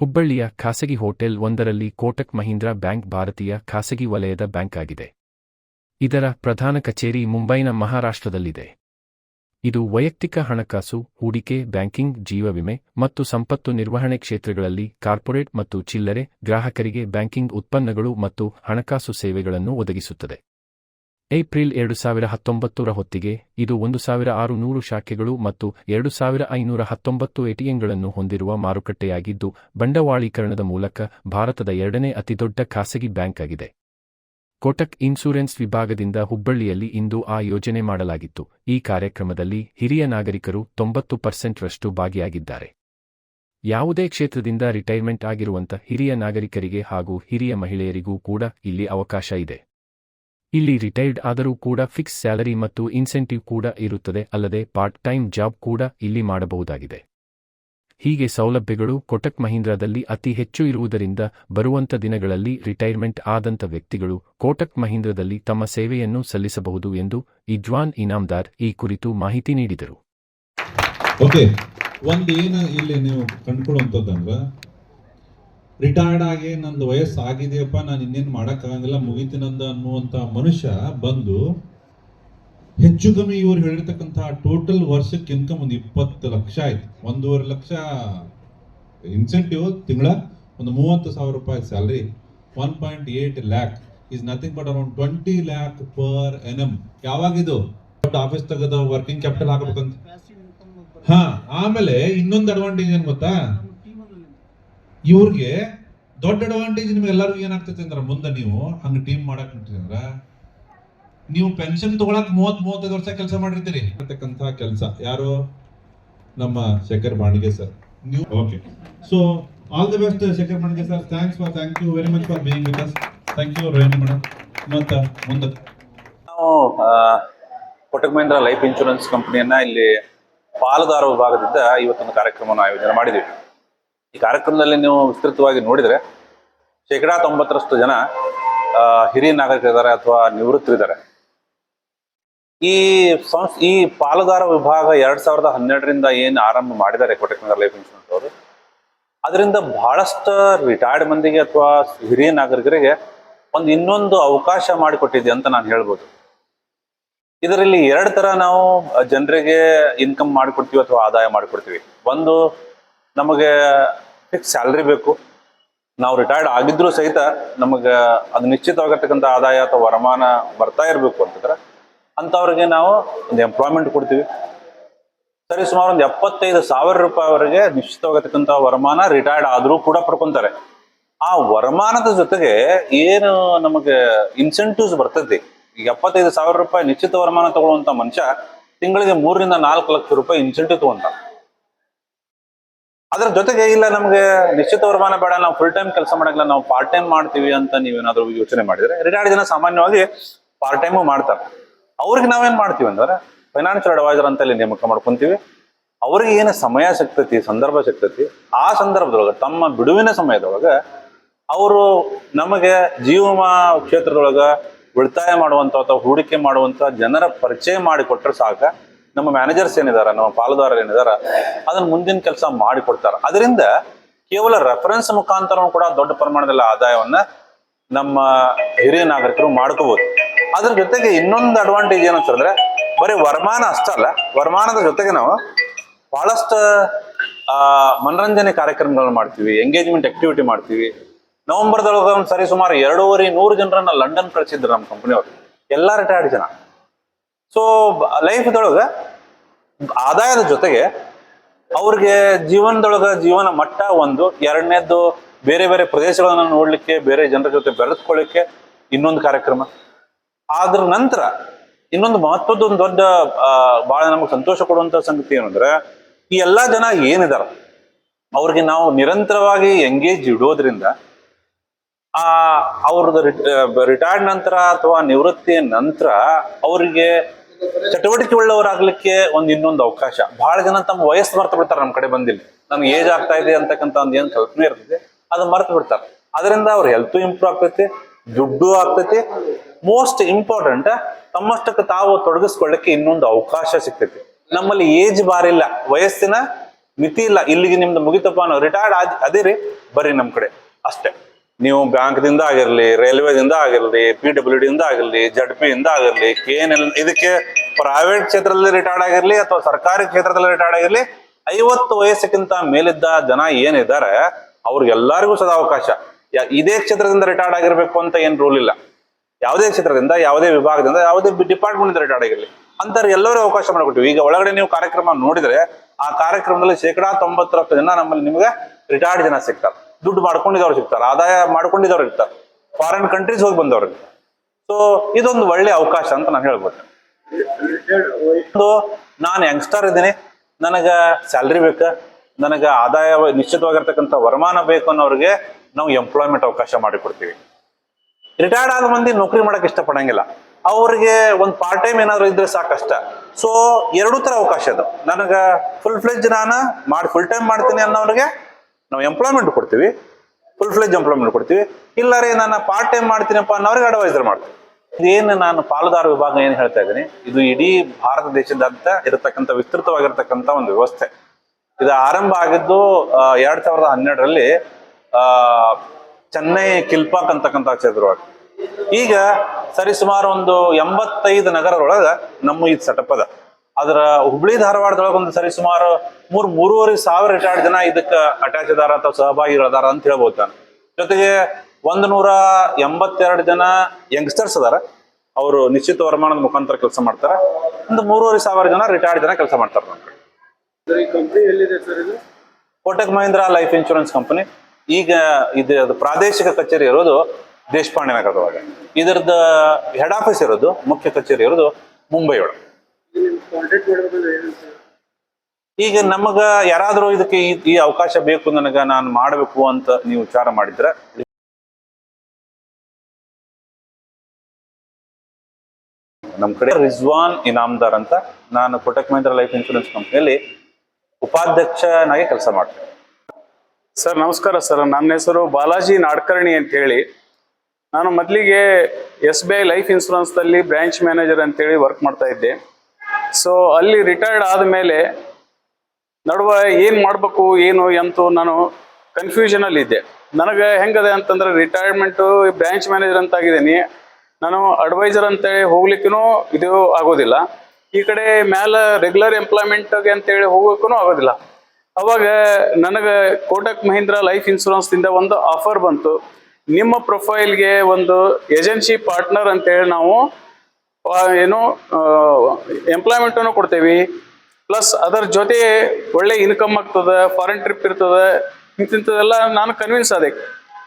ಹುಬ್ಬಳ್ಳಿಯ ಖಾಸಗಿ ಹೋಟೆಲ್ ಒಂದರಲ್ಲಿ ಕೋಟಕ್ ಮಹೀಂದ್ರಾ ಬ್ಯಾಂಕ್ ಭಾರತೀಯ ಖಾಸಗಿ ವಲಯದ ಬ್ಯಾಂಕ್ ಆಗಿದೆ. ಇದರ ಪ್ರಧಾನ ಕಚೇರಿ ಮುಂಬೈನ ಮಹಾರಾಷ್ಟ್ರದಲ್ಲಿದೆ. ಇದು ವೈಯಕ್ತಿಕ ಹಣಕಾಸು, ಹೂಡಿಕೆ, ಬ್ಯಾಂಕಿಂಗ್ ಜೀವ ವಿಮೆ ಮತ್ತು ಸಂಪತ್ತು ನಿರ್ವಹಣೆ ಕ್ಷೇತ್ರಗಳಲ್ಲಿ ಕಾರ್ಪೊರೇಟ್ ಮತ್ತು ಚಿಲ್ಲರೆ ಗ್ರಾಹಕರಿಗೆ ಬ್ಯಾಂಕಿಂಗ್ ಉತ್ಪನ್ನಗಳು ಮತ್ತು ಹಣಕಾಸು ಸೇವೆಗಳನ್ನು ಒದಗಿಸುತ್ತದೆ. ಏಪ್ರಿಲ್ ಎರಡು ಸಾವಿರ ಹತ್ತೊಂಬತ್ತರ ಹೊತ್ತಿಗೆ ಇದು ಒಂದು ಸಾವಿರ ಆರು ನೂರು ಶಾಖೆಗಳು ಮತ್ತು ಎರಡು ಸಾವಿರ ಐನೂರ ಹತ್ತೊಂಬತ್ತು ಎಟಿಎಂಗಳನ್ನು ಹೊಂದಿರುವ ಮಾರುಕಟ್ಟೆಯಾಗಿದ್ದು, ಬಂಡವಾಳೀಕರಣದ ಮೂಲಕ ಭಾರತದ ಎರಡನೇ ಅತಿದೊಡ್ಡ ಖಾಸಗಿ ಬ್ಯಾಂಕ್ ಆಗಿದೆ. ಕೋಟಕ್ ಇನ್ಶೂರೆನ್ಸ್ ವಿಭಾಗದಿಂದ ಹುಬ್ಬಳ್ಳಿಯಲ್ಲಿ ಇಂದು ಆ ಯೋಜನೆ ಮಾಡಲಾಗಿತ್ತು. ಈ ಕಾರ್ಯಕ್ರಮದಲ್ಲಿ ಹಿರಿಯ ನಾಗರಿಕರು ತೊಂಬತ್ತು ಪರ್ಸೆಂಟ್ರಷ್ಟು ಭಾಗಿಯಾಗಿದ್ದಾರೆ. ಯಾವುದೇ ಕ್ಷೇತ್ರದಿಂದ ರಿಟೈರ್ಮೆಂಟ್ ಆಗಿರುವಂಥ ಹಿರಿಯ ನಾಗರಿಕರಿಗೆ ಹಾಗೂ ಹಿರಿಯ ಮಹಿಳೆಯರಿಗೂ ಕೂಡ ಇಲ್ಲಿ ಅವಕಾಶ ಇದೆ. ಇಲ್ಲಿ ರಿಟೈರ್ಡ್ ಆದರೂ ಕೂಡ ಫಿಕ್ಸ್ ಸ್ಯಾಲರಿ ಮತ್ತು ಇನ್ಸೆಂಟಿವ್ ಕೂಡ ಇರುತ್ತದೆ, ಅಲ್ಲದೆ ಪಾರ್ಟ್ ಟೈಮ್ ಜಾಬ್ ಕೂಡ ಇಲ್ಲಿ ಮಾಡಬಹುದಾಗಿದೆ. ಹೀಗೆ ಸೌಲಭ್ಯಗಳು ಕೊಟಕ್ ಮಹೀಂದ್ರದಲ್ಲಿ ಅತಿ ಹೆಚ್ಚು ಇರುವುದರಿಂದ ಬರುವಂತ ದಿನಗಳಲ್ಲಿ ರಿಟೈರ್ಮೆಂಟ್ ಆದಂತ ವ್ಯಕ್ತಿಗಳು ಕೋಟಕ್ ಮಹೀಂದ್ರದಲ್ಲಿ ತಮ್ಮ ಸೇವೆಯನ್ನು ಸಲ್ಲಿಸಬಹುದು ಎಂದು ಇಜ್ವಾನ್ ಇನಾಮ್ದಾರ್ ಈ ಕುರಿತು ಮಾಹಿತಿ ನೀಡಿದರು ಓಕೆ ಒಂದ್ ಏನು ಇಲ್ಲಿ ನೀವು ಕಂಡ್ಕೊಳ್ಳುವಂಥದ್ದಂದ್ರ ರಿಟೈರ್ಡ್ ಆಗಿ ನಂದು ವಯಸ್ಸು ಆಗಿದೆಯಪ್ಪ ನಾನು ಇನ್ನೇನು ಮಾಡೋಕ್ಕಾಗಂಗಿಲ್ಲ ಮುಗಿತೀನಂದ ಅನ್ನುವಂಥ ಮನುಷ್ಯ ಬಂದು ಹೆಚ್ಚು ಕಮ್ಮಿ ಇವ್ರು ಹೇಳಿರ್ತಕ್ಕಂಥ ಟೋಟಲ್ ವರ್ಷಕ್ಕೆ ಇನ್ಕಮ್ ಒಂದು ಇಪ್ಪತ್ತು ಲಕ್ಷ ಆಯ್ತು. ಒಂದೂವರೆ ಲಕ್ಷ ಇನ್ಸೆಂಟಿವ್ ತಿಂಗಳ ಒಂದು ಮೂವತ್ತು ಸಾವಿರ ರೂಪಾಯಿ salary one point eight lakh is nothing but around twenty lakh per annum ಯಾವಾಗಿದು ದೊಡ್ಡ ಆಫೀಸ್ ತೆಗೆದ ವರ್ಕಿಂಗ್ ಕ್ಯಾಪಿಟಲ್ ಹಾಕಬೇಕಂತ. ಹಾ ಆಮೇಲೆ ಇನ್ನೊಂದು ಅಡ್ವಾಂಟೇಜ್ ಏನು ಗೊತ್ತಾ? ಇವ್ರಿಗೆ ದೊಡ್ಡ ಅಡ್ವಾಂಟೇಜ್ ನಿಮ್ಗೆ ಎಲ್ಲರಿಗೂ ಏನಾಗ್ತೈತೆ ಅಂದ್ರೆ ಮುಂದೆ ನೀವು ಹಂಗೆ ಟೀಮ್ ಮಾಡಕ್ ಅಂದ್ರೆ ನೀವು ಪೆನ್ಷನ್ ತಗೊಳಕ್ ಮೂವತ್ ಮೂವತ್ತೈದು ವರ್ಷ ಕೆಲಸ ಮಾಡಿರ್ತೀರಿ. ಅಂತಕ್ಕಂಥ ಕೆಲಸ ಯಾರು? ನಮ್ಮ ಶೇಖರ್ ಬಾಣಿಗೆ ಸರ್. ನೀವು okay so all the best Shekhar Banige sir. Thanks for thank you very much for being with us thank you Renu madam ಮತ್ತೆ ಮುಂದೆ. ನಾವು ಕೊಟಕ್ ಮಹೇಂದ್ರ ಲೈಫ್ ಇನ್ಶೂರೆನ್ಸ್ ಕಂಪನಿಯನ್ನ ಇಲ್ಲಿ ಪಾಲುದಾರ ವಿಭಾಗದಿಂದ ಇವತ್ತೊಂದು ಕಾರ್ಯಕ್ರಮವನ್ನು ಆಯೋಜನೆ ಮಾಡಿದ್ದೀವಿ. ಈ ಕಾರ್ಯಕ್ರಮದಲ್ಲಿ ನೀವು ವಿಸ್ತೃತವಾಗಿ ನೋಡಿದರೆ ಶೇಕಡಾ ತೊಂಬತ್ತರಷ್ಟು ಜನ ಹಿರಿಯ ನಾಗರಿಕರಿದ್ದಾರೆ ಅಥವಾ ನಿವೃತ್ತರಿದ್ದಾರೆ. ಈ ಸಂಸ್, ಈ ಪಾಲುದಾರ ವಿಭಾಗ ಎರಡ್ ಸಾವಿರದ ಹನ್ನೆರಡರಿಂದ ಏನು ಆರಂಭ ಮಾಡಿದ್ದಾರೆ ಕೋಟೆಕ್ ನಗರ ಲೈಫ್ ಇನ್ಶೂರೆನ್ಸ್ ಅವರು, ಅದರಿಂದ ಬಹಳಷ್ಟು ರಿಟೈರ್ಡ್ ಮಂದಿಗೆ ಅಥವಾ ಹಿರಿಯ ನಾಗರಿಕರಿಗೆ ಒಂದು ಇನ್ನೊಂದು ಅವಕಾಶ ಮಾಡಿಕೊಟ್ಟಿದೆ ಅಂತ ನಾನು ಹೇಳ್ಬೋದು. ಇದರಲ್ಲಿ ಎರಡು ತರ ನಾವು ಜನರಿಗೆ ಇನ್ಕಮ್ ಮಾಡಿಕೊಡ್ತೀವಿ ಅಥವಾ ಆದಾಯ ಮಾಡಿಕೊಡ್ತೀವಿ. ಒಂದು ನಮಗೆ ಫಿಕ್ಸ್ ಸ್ಯಾಲ್ರಿ ಬೇಕು. ನಾವು ರಿಟೈರ್ಡ್ ಆಗಿದ್ರು ಸಹಿತ ನಮಗೆ ಅದು ನಿಶ್ಚಿತವಾಗಿರ್ತಕ್ಕಂಥ ಆದಾಯ ಅಥವಾ ವರಮಾನ ಬರ್ತಾ ಇರಬೇಕು ಅಂತಂದ್ರೆ ಅಂಥವ್ರಿಗೆ ನಾವು ಒಂದು ಎಂಪ್ಲಾಯ್ಮೆಂಟ್ ಕೊಡ್ತೀವಿ. ಸರಿ, ಸುಮಾರು ಒಂದು ಎಪ್ಪತ್ತೈದು ಸಾವಿರ ರೂಪಾಯಿವರೆಗೆ ನಿಶ್ಚಿತವಾಗಿರ್ತಕ್ಕಂಥ ವರಮಾನ ರಿಟೈರ್ಡ್ ಆದರೂ ಕೂಡ ಪಡ್ಕೊತಾರೆ. ಆ ವರಮಾನದ ಜೊತೆಗೆ ಏನು ನಮಗೆ ಇನ್ಸೆಂಟಿವ್ಸ್ ಬರ್ತೈತಿ ಈಗ ಎಪ್ಪತ್ತೈದು ಸಾವಿರ ರೂಪಾಯಿ ನಿಶ್ಚಿತ ವರಮಾನ ತಗೊಳ್ಳುವಂಥ ಮನುಷ್ಯ ತಿಂಗಳಿಗೆ ಮೂರರಿಂದ ನಾಲ್ಕು ಲಕ್ಷ ರೂಪಾಯಿ ಇನ್ಸೆಂಟಿವ್ ತಗೊಂತ ಅದ್ರ ಜೊತೆಗೆ ಇಲ್ಲ, ನಮಗೆ ನಿಶ್ಚಿತ ವರಮಾನ ಬೇಡ, ನಾವು ಫುಲ್ ಟೈಮ್ ಕೆಲಸ ಮಾಡಲ್ಲ ನಾವು ಪಾರ್ಟ್ ಟೈಮ್ ಮಾಡ್ತೀವಿ ಅಂತ ನೀವೇನಾದ್ರೂ ಯೋಚನೆ ಮಾಡಿದ್ರೆ ರಿಟೈರ್ಡ್ ಜನ ಸಾಮಾನ್ಯವಾಗಿ ಪಾರ್ಟ್ ಟೈಮು ಮಾಡ್ತಾರೆ. ಅವ್ರಿಗೆ ನಾವೇನ್ ಮಾಡ್ತೀವಿ ಅಂದ್ರೆ ಫೈನಾನ್ಷಿಯಲ್ ಅಡ್ವೈಸರ್ ಅಂತ ಇಲ್ಲಿ ನೇಮಕ ಮಾಡ್ಕೊಂತೀವಿ. ಅವ್ರಿಗೆ ಏನು ಸಮಯ ಸಿಗ್ತೈತಿ, ಸಂದರ್ಭ ಸಿಗ್ತೈತಿ, ಆ ಸಂದರ್ಭದೊಳಗೆ, ತಮ್ಮ ಬಿಡುವಿನ ಸಮಯದೊಳಗೆ, ಅವರು ನಮಗೆ ಜೀವಮ ಕ್ಷೇತ್ರದೊಳಗೆ ಉಳಿತಾಯ ಮಾಡುವಂಥ ಅಥವಾ ಹೂಡಿಕೆ ಮಾಡುವಂಥ ಜನರ ಪರಿಚಯ ಮಾಡಿಕೊಟ್ರೆ ಸಾಕ. ನಮ್ಮ ಮ್ಯಾನೇಜರ್ಸ್ ಏನಿದ್ದಾರೆ ನಮ್ಮ ಪಾಲುದಾರರು ಏನಿದ್ದಾರೆ ಅದನ್ನ ಮುಂದಿನ ಕೆಲಸ ಮಾಡಿಕೊಡ್ತಾರೆ. ಅದರಿಂದ ಕೇವಲ ರೆಫರೆನ್ಸ್ ಮುಖಾಂತರ ಕೂಡ ದೊಡ್ಡ ಪ್ರಮಾಣದಲ್ಲಿ ಆದಾಯವನ್ನ ನಮ್ಮ ಹಿರಿಯ ನಾಗರಿಕರು ಮಾಡ್ಕೋಬಹುದು ಅದ್ರ ಜೊತೆಗೆ ಇನ್ನೊಂದು ಅಡ್ವಾಂಟೇಜ್ ಏನಂತಂದ್ರೆ ಬರೀ ವರಮಾನ ಅಷ್ಟಲ್ಲ ವರಮಾನದ ಜೊತೆಗೆ ನಾವು ಬಹಳಷ್ಟು ಮನರಂಜನೆ ಕಾರ್ಯಕ್ರಮಗಳನ್ನ ಮಾಡ್ತೀವಿ ಎಂಗೇಜ್ಮೆಂಟ್ ಆಕ್ಟಿವಿಟಿ ಮಾಡ್ತೀವಿ. ನವೆಂಬರ್ದೊಳಗೆ ಒಂದು ಸರಿ ಸುಮಾರು ಎರಡೂವರೆ ನೂರು ಜನರನ್ನ ಲಂಡನ್ ಕಳಿಸಿದ್ರು ನಮ್ಮ ಕಂಪನಿಯವರು ಎಲ್ಲ ರಿಟೈರ್ಡ್ ಜನ. ಸೊ ಲೈಫ್ದೊಳಗೆ ಆದಾಯದ ಜೊತೆಗೆ ಅವ್ರಿಗೆ ಜೀವನದೊಳಗ ಜೀವನ ಮಟ್ಟ ಒಂದು, ಎರಡನೇದ್ದು ಬೇರೆ ಬೇರೆ ಪ್ರದೇಶಗಳನ್ನ ನೋಡ್ಲಿಕ್ಕೆ, ಬೇರೆ ಜನರ ಜೊತೆ ಬೆರೆತ್ಕೊಳ್ಳಿಕ್ಕೆ ಇನ್ನೊಂದು ಕಾರ್ಯಕ್ರಮ. ಅದ್ರ ನಂತರ ಇನ್ನೊಂದು ಮಹತ್ವದ ಒಂದು ದೊಡ್ಡ ಬಹಳ ನಮಗೆ ಸಂತೋಷ ಕೊಡುವಂತ ಸಂಗತಿ ಏನಂದ್ರೆ, ಈ ಎಲ್ಲಾ ಜನ ಏನಿದಾರ, ಅವ್ರಿಗೆ ನಾವು ನಿರಂತರವಾಗಿ ಎಂಗೇಜ್ ಇಡೋದ್ರಿಂದ, ಆ, ಅವ್ರದ್ದು ರಿಟೈರ್ಡ್ ನಂತರ ಅಥವಾ ನಿವೃತ್ತಿಯ ನಂತರ ಅವರಿಗೆ ಚಟುವಟಿಕೆ ಉಳ್ಳವರಾಗ್ಲಿಕ್ಕೆ ಒಂದು ಇನ್ನೊಂದು ಅವಕಾಶ. ಬಹಳ ಜನ ತಮ್ಮ ವಯಸ್ಸು ಮರ್ತು ಬಿಡ್ತಾರೆ ನಮ್ಮ ಕಡೆ ಬಂದಿಲ್ಲ. ನಮ್ಗೆ ಏಜ್ ಆಗ್ತಾ ಇದೆ ಅಂತಕ್ಕಂಥ ಒಂದು ಏನ್ ಕಲ್ಪನೆ ಇರ್ತದೆ ಅದು ಮರ್ತು ಬಿಡ್ತಾರೆ. ಅದರಿಂದ ಅವ್ರ ಹೆಲ್ತ್ ಇಂಪ್ರೂವ್ ಆಗ್ತೈತಿ, ದುಡ್ಡು ಆಗ್ತೈತಿ. ಮೋಸ್ಟ್ ಇಂಪಾರ್ಟೆಂಟ್ ತಮ್ಮಷ್ಟಕ್ಕೆ ತಾವು ತೊಡಗಿಸ್ಕೊಳ್ಳಕ್ಕೆ ಇನ್ನೊಂದು ಅವಕಾಶ ಸಿಗ್ತೈತಿ. ನಮ್ಮಲ್ಲಿ ಏಜ್ ಬಾರಿಲ್ಲ ವಯಸ್ಸಿನ ಮಿತಿ ಇಲ್ಲ. ಇಲ್ಲಿಗೆ ನಿಮ್ದು ಮುಗಿತಪ್ಪ ಅನ್ನೋ ರಿಟೈರ್ಡ್ ಆದ್ ರೀ ಬರ್ರಿ ನಮ್ ಕಡೆ. ಅಷ್ಟೇ. ನೀವು ಬ್ಯಾಂಕ್ದಿಂದ ಆಗಿರ್ಲಿ, ರೈಲ್ವೆದಿಂದ ಆಗಿರ್ಲಿ ಪಿ ಡಬ್ಲ್ಯೂ ಡಿಯಿಂದ ಆಗಿರಲಿ ಜಡ್ ಪಿ ಇಂದ ಆಗಿರ್ಲಿ ಕೆ ಎನ್ ಎಲ್ ಇದಕ್ಕೆ ಪ್ರೈವೇಟ್ ಕ್ಷೇತ್ರದಲ್ಲಿ ರಿಟೈರ್ಡ್ ಆಗಿರಲಿ ಅಥವಾ ಸರ್ಕಾರಿ ಕ್ಷೇತ್ರದಲ್ಲಿ ರಿಟೈರ್ಡ್ ಆಗಿರಲಿ, ಐವತ್ತು ವಯಸ್ಸಕ್ಕಿಂತ ಮೇಲಿದ್ದ ಜನ ಏನಿದ್ದಾರೆ, ಅವ್ರಿಗೆಲ್ಲರಿಗೂ ಸದಾ ಅವಕಾಶ ಇದೇ ಕ್ಷೇತ್ರದಿಂದ ರಿಟೈರ್ಡ್ ಆಗಿರ್ಬೇಕು ಅಂತ ಏನು ರೂಲ್ ಇಲ್ಲ. ಯಾವುದೇ ಕ್ಷೇತ್ರದಿಂದ, ಯಾವುದೇ ವಿಭಾಗದಿಂದ, ಯಾವುದೇ ಡಿಪಾರ್ಟ್ಮೆಂಟ್ ರಿಟೈರ್ಡ್ ಆಗಿರಲಿ. ಅಂತಾರೆ ಎಲ್ಲರೂ ಅವಕಾಶ ಮಾಡಿಕೊಟ್ಟಿವಿ. ಈಗ ಒಳಗಡೆ ನೀವು ಕಾರ್ಯಕ್ರಮ ನೋಡಿದ್ರೆ, ಆ ಕಾರ್ಯಕ್ರಮದಲ್ಲಿ ಶೇಕಡಾ ತೊಂಬತ್ತರಷ್ಟು ಜನ ನಮ್ಮಲ್ಲಿ ನಿಮಗೆ ರಿಟೈರ್ಡ್ ಜನ ಸಿಗ್ತಾರೆ. ದುಡ್ಡು ಮಾಡ್ಕೊಂಡಿದ್ದವ್ರು ಸಿಗ್ತಾರೆ, ಆದಾಯ ಮಾಡ್ಕೊಂಡಿದ್ದವ್ರು ಇರ್ತಾರೆ. ಫಾರಿನ್ ಕಂಟ್ರೀಸ್ ಹೋಗಿ ಬಂದವ್ರು ಸೊ ಇದೊಂದು ಒಳ್ಳೆ ಅವಕಾಶ ಅಂತ ನಾನು ಹೇಳ್ಬೋದು. ಒಂದು, ನಾನು ಯಂಗ್ಸ್ಟರ್ ಇದ್ದೀನಿ. ನನಗ ಸ್ಯಾಲ್ರಿ ಬೇಕು. ನನಗ ಆದಾಯ ನಿಶ್ಚಿತವಾಗಿರ್ತಕ್ಕಂಥ ವರಮಾನ ಬೇಕು ಅನ್ನೋರಿಗೆ ನಾವು ಎಂಪ್ಲಾಯ್ಮೆಂಟ್ ಅವಕಾಶ ಮಾಡಿಕೊಡ್ತೀವಿ. ರಿಟೈರ್ಡ್ ಆದ ಮಂದಿ ನೌಕರಿ ಮಾಡೋಕೆ ಇಷ್ಟಪಡಂಗಿಲ್ಲ. ಅವ್ರಿಗೆ ಒಂದು ಪಾರ್ಟ್ ಟೈಮ್ ಏನಾದ್ರು ಇದ್ರೆ ಸಾಕಷ್ಟ. ಸೊ ಎರಡೂ ತರ ಅವಕಾಶ ಅದು ನನಗ ಫುಲ್ ಫ್ಲೆಜ್ ನಾನು ಮಾಡಿ ಫುಲ್ ಟೈಮ್ ಮಾಡ್ತೀನಿ ಅನ್ನೋರಿಗೆ ನಾವು ಎಂಪ್ಲಾಯ್ಮೆಂಟ್ ಕೊಡ್ತೀವಿ ಫುಲ್ ಫ್ಲೆಜ್ ಎಂಪ್ಲಾಯ್ಮೆಂಟ್ ಕೊಡ್ತೀವಿ. ಇಲ್ಲ ರೀ ನಾನು ಪಾರ್ಟ್ ಟೈಮ್ ಮಾಡ್ತೀನಪ್ಪ ಅನ್ನೋರಿಗೆ ಅಡ್ವೈಸರ್ ಮಾಡ್ತೀನಿ ಇದೇನು ನಾನು ಪಾಲುದಾರ ವಿಭಾಗ ಏನು ಹೇಳ್ತಾ ಇದ್ದೀನಿ? ಇದು ಇಡೀ ಭಾರತ ದೇಶದಂತ ಇರತಕ್ಕಂಥ, ವಿಸ್ತೃತವಾಗಿರ್ತಕ್ಕಂಥ ಒಂದು ವ್ಯವಸ್ಥೆ. ಇದು ಆರಂಭ ಆಗಿದ್ದು ಎರಡ್ ಸಾವಿರದ ಹನ್ನೆರಡರಲ್ಲಿ ಚೆನ್ನೈ ಕಿಲ್ಪಾಕ್ ಅಂತಕ್ಕಂಥ ಕ್ಷೇತ್ರವಾಗಿ. ಈಗ ಸರಿಸುಮಾರು ಒಂದು ಎಂಬತ್ತೈದು ನಗರದೊಳಗ ನಮ್ಮ ಇದು ಸೆಟಪ್ ಅದ. ಅದರ ಹುಬ್ಳಿ ಧಾರವಾಡದೊಳಗೆ ಒಂದು ಸರಿಸುಮಾರು ಮೂರ್ ಮೂರುವರೆ ಸಾವಿರ ರಿಟೈರ್ಡ್ ಜನ ಇದಕ್ಕೆ ಅಟ್ಯಾಚ್ ಅದಾರ ಅಥವಾ ಸಹಭಾಗಿಗಳದಾರ ಅಂತ ಹೇಳ್ಬೋದು ನಾನು. ಜೊತೆಗೆ ಒಂದು ನೂರ ಎಂಬತ್ತೆರಡು ಜನ ಯಂಗ್ಸ್ಟರ್ಸ್ ಅದಾರ. ಅವರು ನಿಶ್ಚಿತ ವರಮಾನದ ಮುಖಾಂತರ ಕೆಲಸ ಮಾಡ್ತಾರೆ. ಒಂದು ಮೂರುವರೆ ಸಾವಿರ ಜನ ರಿಟೈರ್ಡ್ ಜನ ಕೆಲಸ ಮಾಡ್ತಾರೆ. ನಮ್ಮ ಕಡೆ sir sir Kotak Mahindra life insurance company ಈಗ ಇದು ಅದು ಪ್ರಾದೇಶಿಕ ಕಚೇರಿ ಇರೋದು ದೇಶಪಾಂಡೆ ನಗರದೊಳಗೆ. ಇದರದ ಹೆಡ್ ಆಫೀಸ್ ಇರೋದು ಮುಖ್ಯ ಕಚೇರಿ ಇರೋದು ಮುಂಬೈ ಒಳಗೆ ಈಗ ನಮಗ ಯಾರಾದರೂ ಇದಕ್ಕೆ ಈ ಅವಕಾಶ ಬೇಕು ನನಗ ನಾನು ಮಾಡಬೇಕು ಅಂತ ನೀವು ವಿಚಾರ ಮಾಡಿದ್ರೆ? ನಮ್ಮ ಕಡೆ ರಿಜ್ವಾನ್ ಇನಾಮ್ದಾರ್ ಅಂತ ನಾನು ಕೋಟಕ್ ಮಹೀಂದ್ರ ಲೈಫ್ ಇನ್ಶೂರೆನ್ಸ್ ಕಂಪ್ನಿಯಲ್ಲಿ ಉಪಾಧ್ಯಕ್ಷನಾಗಿ ಕೆಲಸ ಮಾಡ್ತೇನೆ. ಸರ್, ನಮಸ್ಕಾರ ಸರ್. ನನ್ನ ಹೆಸರು ಬಾಲಾಜಿ ನಾಡ್ಕರ್ಣಿ ಅಂತ ಹೇಳಿ. ನಾನು ಮೊದಲಿಗೆ ಎಸ್ ಬಿ ಐ ಲೈಫ್ ಇನ್ಶೂರೆನ್ಸ್ದಲ್ಲಿ ಬ್ರಾಂಚ್ ಮ್ಯಾನೇಜರ್ ಅಂತೇಳಿ ವರ್ಕ್ ಮಾಡ್ತಾ ಇದ್ದೆ. ಸೊ ಅಲ್ಲಿ ರಿಟೈರ್ಡ್ ಆದಮೇಲೆ ನಡುವ ಏನು ಮಾಡಬೇಕು, ಏನು ಎಂತು ನಾನು ಕನ್ಫ್ಯೂಷನಲ್ಲಿ ಇದ್ದೆ. ನನಗೆ ಹೆಂಗದೆ ಅಂತಂದ್ರೆ ರಿಟೈರ್ಮೆಂಟು ಬ್ರಾಂಚ್ ಮ್ಯಾನೇಜರ್ ಅಂತ ಆಗಿದ್ದೀನಿ ನಾನು ಅಡ್ವೈಸರ್ ಅಂತೇಳಿ ಹೋಗ್ಲಿಕ್ಕೂ ಇದು ಆಗೋದಿಲ್ಲ. ಈ ಕಡೆ ಮ್ಯಾಲೆ ರೆಗ್ಯುಲರ್ ಎಂಪ್ಲಾಯ್ಮೆಂಟ್ಗೆ ಅಂತೇಳಿ ಹೋಗೋಕ್ಕೂ ಆಗೋದಿಲ್ಲ. ಅವಾಗ ನನಗೆ ಕೋಟಕ್ ಮಹೀಂದ್ರ ಲೈಫ್ ಇನ್ಶೂರೆನ್ಸ್ದಿಂದ ಒಂದು ಆಫರ್ ಬಂತು. ನಿಮ್ಮ ಪ್ರೊಫೈಲ್ಗೆ ಒಂದು ಏಜೆನ್ಸಿ ಪಾರ್ಟ್ನರ್ ಅಂತೇಳಿ ನಾವು ಏನು ಎಂಪ್ಲಾಯ್ಮೆಂಟನ್ನು ಕೊಡ್ತೇವೆ. ಪ್ಲಸ್ ಅದರ ಜೊತೆ ಒಳ್ಳೆ ಇನ್ಕಮ್ ಆಗ್ತದೆ ಫಾರಿನ್ ಟ್ರಿಪ್ ಇರ್ತದೆ ಇಂತಿಂಥದ್ದೆಲ್ಲ ನಾನು ಕನ್ವಿನ್ಸ್ ಆದೆ.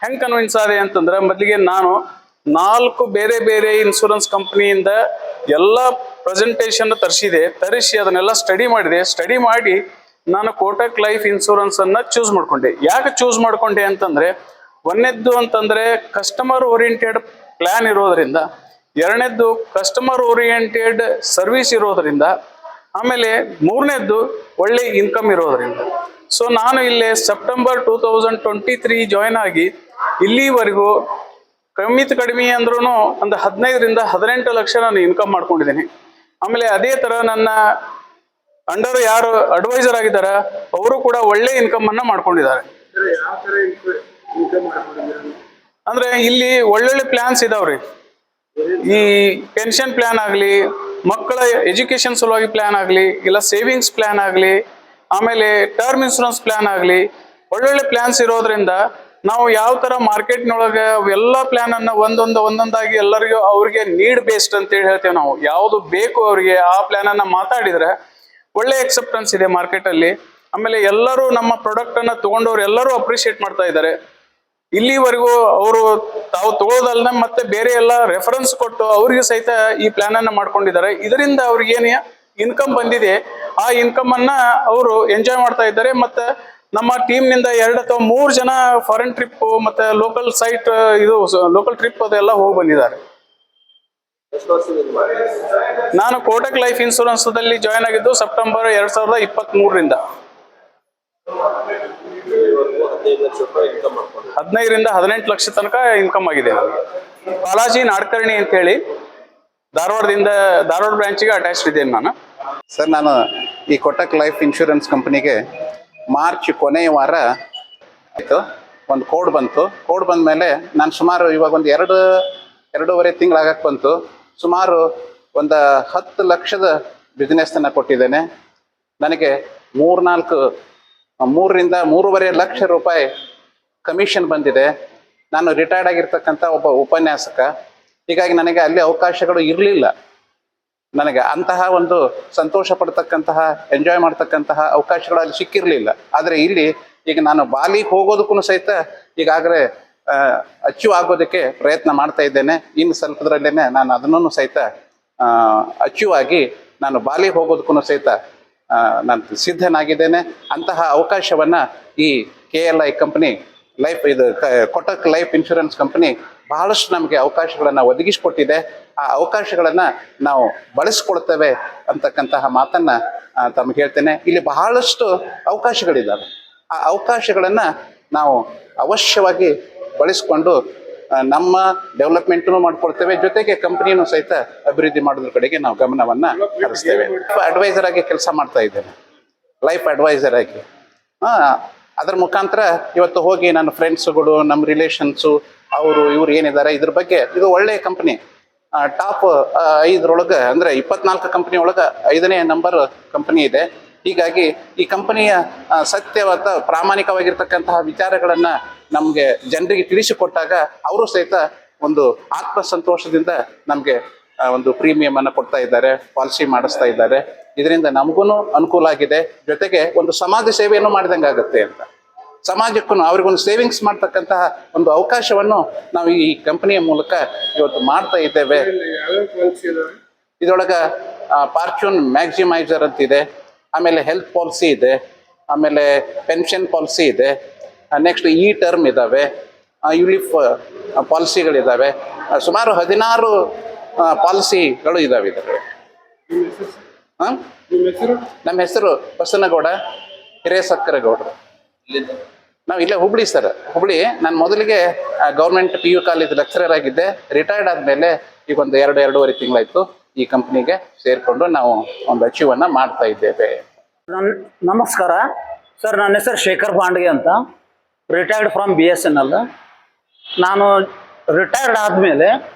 ಹೆಂಗೆ ಕನ್ವಿನ್ಸ್ ಆದೆ ಅಂತಂದ್ರೆ, ಮೊದಲಿಗೆ ನಾನು ನಾಲ್ಕು ಬೇರೆ ಬೇರೆ ಇನ್ಶೂರೆನ್ಸ್ ಕಂಪ್ನಿಯಿಂದ ಎಲ್ಲ ಪ್ರೆಸೆಂಟೇಷನ್ ತರಿಸಿದೆ. ತರಿಸಿ ಅದನ್ನೆಲ್ಲ ಸ್ಟಡಿ ಮಾಡಿದೆ. ಸ್ಟಡಿ ಮಾಡಿ ನಾನು ಕೋಟಕ್ ಲೈಫ್ ಇನ್ಶೂರೆನ್ಸ್ ಅನ್ನ ಚೂಸ್ ಮಾಡ್ಕೊಂಡೆ. ಯಾಕೆ ಚೂಸ್ ಮಾಡ್ಕೊಂಡೆ ಅಂತಂದ್ರೆ, ಒಂದೇದ್ದು ಅಂತಂದ್ರೆ ಕಸ್ಟಮರ್ ಓರಿಯೆಂಟೆಡ್ ಪ್ಲಾನ್ ಇರೋದ್ರಿಂದ ಎರಡನೇದ್ದು ಕಸ್ಟಮರ್ ಓರಿಯೆಂಟೆಡ್ ಸರ್ವಿಸ್ ಇರೋದ್ರಿಂದ ಆಮೇಲೆ ಮೂರನೇದ್ದು ಒಳ್ಳೆ ಇನ್ಕಮ್ ಇರೋದ್ರಿಂದ. ಸೊ ನಾನು ಇಲ್ಲಿ September two thousand twenty three join ಆಗಿ ಇಲ್ಲಿವರೆಗೂ ಕಮ್ಮಿತ್ ಕಡಿಮೆ ಅಂದ್ರೂ ಒಂದು ಹದಿನೈದರಿಂದ ಹದಿನೆಂಟು ಲಕ್ಷ ನಾನು ಇನ್ಕಮ್ ಮಾಡ್ಕೊಂಡಿದ್ದೀನಿ. ಆಮೇಲೆ ಅದೇ ತರ ನನ್ನ ಅಂಡರ್ ಯಾರು ಅಡ್ವೈಸರ್ ಆಗಿದ್ದಾರೆ ಅವರು ಕೂಡ ಒಳ್ಳೆ ಇನ್ಕಮ್ ಅನ್ನ ಮಾಡ್ಕೊಂಡಿದ್ದಾರೆ. ಸರ್ ಯಾವ ತರ ಇನ್ಕಮ್ ಮಾಡ್ಕೊಂಡಿದ್ದೀರಾ? ಅಂದ್ರೆ ಇಲ್ಲಿ ಒಳ್ಳೊಳ್ಳೆ ಪ್ಲಾನ್ಸ್ ಇದಾವ್ರಿ. ಈ ಪೆನ್ಷನ್ ಪ್ಲಾನ್ ಆಗಲಿ, ಮಕ್ಕಳ ಎಜುಕೇಶನ್ ಸಲುವಾಗಿ ಪ್ಲಾನ್ ಆಗಲಿ, ಇಲ್ಲ ಸೇವಿಂಗ್ಸ್ ಪ್ಲಾನ್ ಆಗಲಿ, ಆಮೇಲೆ ಟರ್ಮ್ ಇನ್ಶೂರೆನ್ಸ್ ಪ್ಲಾನ್ ಆಗಲಿ, ಒಳ್ಳೊಳ್ಳೆ ಪ್ಲಾನ್ಸ್ ಇರೋದ್ರಿಂದ ನಾವು ಯಾವ ಥರ ಮಾರ್ಕೆಟ್ನೊಳಗೆ ಎಲ್ಲ ಪ್ಲಾನ್ ಅನ್ನ ಒಂದೊಂದು ಒಂದೊಂದಾಗಿ ಎಲ್ಲರಿಗೂ ಅವ್ರಿಗೆ ನೀಡ್ ಬೇಸ್ಡ್ ಅಂತೇಳಿ ಹೇಳ್ತೇವೆ ನಾವು. ಯಾವುದು ಬೇಕು ಅವರಿಗೆ ಆ ಪ್ಲಾನ್ ಮಾತಾಡಿದರೆ ಒಳ್ಳೆ ಎಕ್ಸೆಪ್ಟೆನ್ಸ್ ಇದೆ ಮಾರ್ಕೆಟಲ್ಲಿ ಆಮೇಲೆ ಎಲ್ಲರೂ ನಮ್ಮ ಪ್ರಾಡಕ್ಟನ್ನು ತಗೊಂಡವ್ರು ಎಲ್ಲರೂ ಅಪ್ರಿಷಿಯೇಟ್ ಮಾಡ್ತಾ ಇದ್ದಾರೆ. ಇಲ್ಲಿವರೆಗೂ ಅವರು ತಾವು ತಗೊಳ್ಳೋದಲ್ಲ ಮತ್ತೆ ಬೇರೆ ಎಲ್ಲ ರೆಫರೆನ್ಸ್ ಕೊಟ್ಟು ಅವರಿಗೆ ಸಹಿತ ಈ ಪ್ಲಾನ್ ಅನ್ನ ಮಾಡ್ಕೊಂಡಿದ್ದಾರೆ. ಇದರಿಂದ ಅವ್ರಿಗೆ ಏನು ಇನ್ಕಮ್ ಬಂದಿದೆ. ಆ ಇನ್ಕಮ್ ಅನ್ನ ಅವರು ಎಂಜಾಯ್ ಮಾಡ್ತಾ ಇದ್ದಾರೆ. ಮತ್ತೆ ನಮ್ಮ ಟೀಮ್ನಿಂದ ಎರಡು ಅಥವಾ ಮೂರು ಜನ ಫಾರಿನ್ ಟ್ರಿಪ್ ಮತ್ತೆ ಲೋಕಲ್ ಸೈಟ್ ಇದು ಲೋಕಲ್ ಟ್ರಿಪ್ ಅದೆಲ್ಲ ಹೋಗಿ ಬಂದಿದ್ದಾರೆ. ನಾನು ಕೋಟಕ್ ಲೈಫ್ ಇನ್ಶೂರೆನ್ಸ್ ಜಾಯ್ನ್ ಆಗಿದ್ದು ಸೆಪ್ಟೆಂಬರ್ ಎರಡ್ ಸಾವಿರದ ಇಪ್ಪತ್ತ್ ಮೂರರಿಂದ ಹದಿನೈದರಿಂದ ಹದಿನೆಂಟು ಲಕ್ಷ ತನಕ ಇನ್ಕಮ್ ಆಗಿದೆ. ಬಾಲಾಜಿ ನಾಡ್ಕರ್ಣಿ ಅಂತ ಹೇಳಿ ಧಾರವಾಡದಿಂದ, ಧಾರವಾಡ ಬ್ರಾಂಚಿಗೆ ಅಟ್ಯಾಚ್ಡ್ ಇದ್ದೇನೆ ನಾನು. ಸರ್, ನಾನು ಈ ಕೊಟಕ್ ಲೈಫ್ ಇನ್ಶೂರೆನ್ಸ್ ಕಂಪನಿಗೆ ಮಾರ್ಚ್ ಕೊನೆಯ ವಾರ ಆಯಿತು. ಒಂದು ಕೋಡ್ ಬಂತು. ಕೋಡ್ ಬಂದ ಮೇಲೆ ನಾನು ಸುಮಾರು ಇವಾಗ ಒಂದು ಎರಡು, ಎರಡೂವರೆ ತಿಂಗಳಾಗಕ್ಕೆ ಬಂತು. ಸುಮಾರು ಒಂದು ಹತ್ತು ಲಕ್ಷದ ಬಿಸ್ನೆಸ್ನ ಕೊಟ್ಟಿದ್ದೇನೆ. ನನಗೆ ಮೂರ್ನಾಲ್ಕು ಮೂರರಿಂದ ಮೂರುವರೆ ಲಕ್ಷ ರೂಪಾಯಿ ಕಮಿಷನ್ ಬಂದಿದೆ. ನಾನು ರಿಟೈರ್ಡ್ ಆಗಿರ್ತಕ್ಕಂಥ ಒಬ್ಬ ಉಪನ್ಯಾಸಕ. ಹೀಗಾಗಿ ನನಗೆ ಅಲ್ಲಿ ಅವಕಾಶಗಳು ಇರಲಿಲ್ಲ. ನನಗೆ ಅಂತಹ ಒಂದು ಸಂತೋಷ ಪಡ್ತಕ್ಕಂತಹ ಎಂಜಾಯ್ ಮಾಡ್ತಕ್ಕಂತಹ ಅವಕಾಶಗಳು ಅಲ್ಲಿ ಸಿಕ್ಕಿರಲಿಲ್ಲ. ಆದರೆ ಇಲ್ಲಿ ಈಗ ನಾನು ಬಾಲಿಗೆ ಹೋಗೋದಕ್ಕೂ ಸಹಿತ ಈಗಾಗಲೇ ಅಚೀವ್ ಆಗೋದಕ್ಕೆ ಪ್ರಯತ್ನ ಮಾಡ್ತಾ ಇದ್ದೇನೆ. ಇನ್ನು ಸ್ವಲ್ಪದ್ರಲ್ಲೇ ನಾನು ಅದನ್ನೂ ಸಹಿತ ಅಚೀವ್ ಆಗಿ ನಾನು ಬಾಲಿಗೆ ಹೋಗೋದಕ್ಕೂ ಸಹಿತ ನಾನು ಸಿದ್ಧನಾಗಿದ್ದೇನೆ. ಅಂತಹ ಅವಕಾಶವನ್ನು ಈ K L I company life ಇದು ಕೊಟಕ್ ಲೈಫ್ ಇನ್ಶೂರೆನ್ಸ್ ಕಂಪನಿ ಬಹಳಷ್ಟು ನಮಗೆ ಅವಕಾಶಗಳನ್ನು ಒದಗಿಸಿಕೊಟ್ಟಿದೆ. ಆ ಅವಕಾಶಗಳನ್ನು ನಾವು ಬಳಸ್ಕೊಳ್ತೇವೆ ಅಂತಕ್ಕಂತಹ ಮಾತನ್ನು ತಮಗೆ ಹೇಳ್ತೇನೆ. ಇಲ್ಲಿ ಬಹಳಷ್ಟು ಅವಕಾಶಗಳಿದ್ದಾವೆ ಆ ಅವಕಾಶಗಳನ್ನು ನಾವು ಅವಶ್ಯವಾಗಿ ಬಳಸ್ಕೊಂಡು ನಮ್ಮ ಡೆವಲಪ್ಮೆಂಟ್ನು ಮಾಡ್ಕೊಳ್ತೇವೆ. ಜೊತೆಗೆ ಕಂಪನಿಯನ್ನು ಸಹಿತ ಅಭಿವೃದ್ಧಿ ಮಾಡೋದ್ರ ಕಡೆಗೆ ನಾವು ಗಮನವನ್ನ ಹರಿಸ್ತೇವೆ. ಅಡ್ವೈಸರ್ ಆಗಿ ಕೆಲಸ ಮಾಡ್ತಾ ಇದ್ದೇನೆ. ಲೈಫ್ ಅಡ್ವೈಸರ್ ಆಗಿ. ಅದರ ಮುಖಾಂತರ ಇವತ್ತು ಹೋಗಿ ನನ್ನ ಫ್ರೆಂಡ್ಸ್ಗಳು ನಮ್ಮ ರಿಲೇಷನ್ಸು ಅವರು, ಇವ್ರು ಏನಿದ್ದಾರೆ, ಇದ್ರ ಬಗ್ಗೆ ಇದು ಒಳ್ಳೆಯ ಕಂಪನಿ ಟಾಪ್ ಐದರೊಳಗೆ ಅಂದರೆ ಇಪ್ಪತ್ನಾಲ್ಕು ಕಂಪನಿ ಒಳಗೆ ಐದನೇ ನಂಬರ್ ಕಂಪನಿ ಇದೆ. ಹೀಗಾಗಿ ಈ ಕಂಪನಿಯ ಸತ್ಯವಾದ ಪ್ರಾಮಾಣಿಕವಾಗಿರ್ತಕ್ಕಂತಹ ವಿಚಾರಗಳನ್ನು ನಮಗೆ ಜನರಿಗೆ ತಿಳಿಸಿಕೊಟ್ಟಾಗ ಅವರು ಸಹಿತ ಒಂದು ಆತ್ಮ ಸಂತೋಷದಿಂದ ನಮಗೆ ಒಂದು ಪ್ರೀಮಿಯಂ ಅನ್ನು ಕೊಡ್ತಾ ಇದ್ದಾರೆ ಪಾಲಿಸಿ ಮಾಡಿಸ್ತಾ ಇದ್ದಾರೆ. ಇದರಿಂದ ನಮಗೂ ಅನುಕೂಲ ಆಗಿದೆ. ಜೊತೆಗೆ ಒಂದು ಸಮಾಜ ಸೇವೆಯನ್ನು ಮಾಡಿದಂಗೆ ಆಗುತ್ತೆ ಅಂತ. ಸಮಾಜಕ್ಕೂ ಅವ್ರಿಗೊಂದು ಸೇವಿಂಗ್ಸ್ ಮಾಡ್ತಕ್ಕಂತಹ ಒಂದು ಅವಕಾಶವನ್ನು ನಾವು ಈ ಕಂಪನಿಯ ಮೂಲಕ ಇವತ್ತು ಮಾಡ್ತಾ ಇದ್ದೇವೆ. ಇದರೊಳಗೆ ಪಾರ್ಚೂನ್ ಮ್ಯಾಕ್ಸಿಮೈಸರ್ ಅಂತಿದೆ. ಆಮೇಲೆ ಹೆಲ್ತ್ ಪಾಲಿಸಿ ಇದೆ. ಆಮೇಲೆ ಪೆನ್ಷನ್ ಪಾಲಿಸಿ ಇದೆ. ನೆಕ್ಸ್ಟ್ ಇ ಟರ್ಮ್ ಇದ್ದಾವೆ ಯುಲಿಫ್ ಪಾಲಿಸಿಗಳಿದ್ದಾವೆ ಸುಮಾರು ಹದಿನಾರು ಪಾಲಿಸಿಗಳು ಇದ್ದಾವೆ ಇದರಲ್ಲಿ. ನಿಮ್ಮ ಹೆಸರು ಬಸನಗೌಡ ಹಾಂ ನಿಮ್ಮ ಹೆಸರು ಬಸನಗೌಡ ಹಿರೇಸಕ್ಕರಗೌಡರು ನಾವು ಇಲ್ಲೇ ಹುಬ್ಳಿ ಸರ್. ಹುಬ್ಳಿ ನಾನು ಮೊದಲಿಗೆ government P U college lecturer ಆಗಿದ್ದೆ. ರಿಟೈರ್ಡ್ ಆದಮೇಲೆ ಈಗ ಒಂದು ಎರಡು, ಎರಡೂವರೆ ತಿಂಗಳಾಯ್ತು ಈ ಕಂಪ್ನಿಗೆ ಸೇರಿಕೊಂಡು ನಾವು ಒಂದು ಅಚೀವನ್ನ ಮಾಡ್ತಾ ಇದ್ದೇವೆ. ನಮಸ್ಕಾರ. ಸರ್, ನನ್ನ ಹೆಸರು ಶೇಖರ್ ಪಾಂಡ್ಗೆ ಅಂತ. Retired from B S N L ನಾನು ರಿಟೈರ್ಡ್ ಆದಮೇಲೆ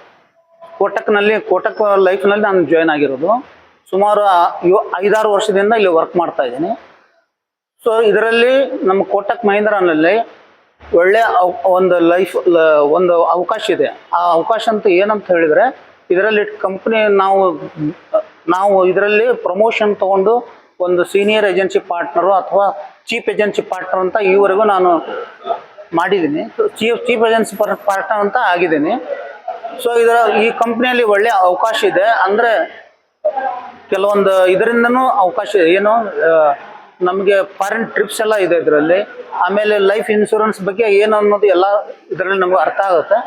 ಕೋಟಕ್ನಲ್ಲಿ, ಕೋಟಕ್ ಲೈಫ್ನಲ್ಲಿ ನಾನು ಜಾಯ್ನ್ ಆಗಿರೋದು. ಸುಮಾರು ಐದಾರು ವರ್ಷದಿಂದ ಇಲ್ಲಿ ವರ್ಕ್ ಮಾಡ್ತಾ ಇದ್ದೀನಿ. ಸೊ ಇದರಲ್ಲಿ ನಮ್ಮ ಕೋಟಕ್ ಮಹೇಂದ್ರನಲ್ಲಿ ಒಳ್ಳೆ ಅವ್- ಒಂದು ಲೈಫ್ ಒಂದು ಅವಕಾಶ ಇದೆ. ಆ ಅವಕಾಶ ಅಂತ ಏನಂತ ಹೇಳಿದರೆ, ಇದರಲ್ಲಿ ಕಂಪ್ನಿ ನಾವು ನಾವು ಇದರಲ್ಲಿ ಪ್ರಮೋಷನ್ ತಗೊಂಡು ಒಂದು ಸೀನಿಯರ್ ಏಜೆನ್ಸಿ ಪಾರ್ಟ್ನರು ಅಥವಾ ಚೀಫ್ ಏಜೆನ್ಸಿ ಪಾರ್ಟ್ನರ್ ಅಂತ ಈವರೆಗೂ ನಾನು ಮಾಡಿದ್ದೀನಿ. ಚೀಫ್ ಚೀಫ್ ಏಜೆನ್ಸಿ ಪಾರ್ಟ್ನರ್ ಅಂತ ಆಗಿದ್ದೀನಿ. ಸೊ ಇದರ, ಈ ಕಂಪ್ನಿಯಲ್ಲಿ ಒಳ್ಳೆಯ ಅವಕಾಶ ಇದೆ. ಅಂದರೆ, ಕೆಲವೊಂದು ಇದರಿಂದನೂ ಅವಕಾಶ. ಏನು ನಮಗೆ ಫಾರಿನ್ ಟ್ರಿಪ್ಸ್ ಎಲ್ಲ ಇದೆ ಇದರಲ್ಲಿ. ಆಮೇಲೆ ಲೈಫ್ ಇನ್ಶೂರೆನ್ಸ್ ಬಗ್ಗೆ ಏನು ಅನ್ನೋದು ಎಲ್ಲ ಇದರಲ್ಲಿ ನಮ್ಗೆ ಅರ್ಥ ಆಗುತ್ತೆ.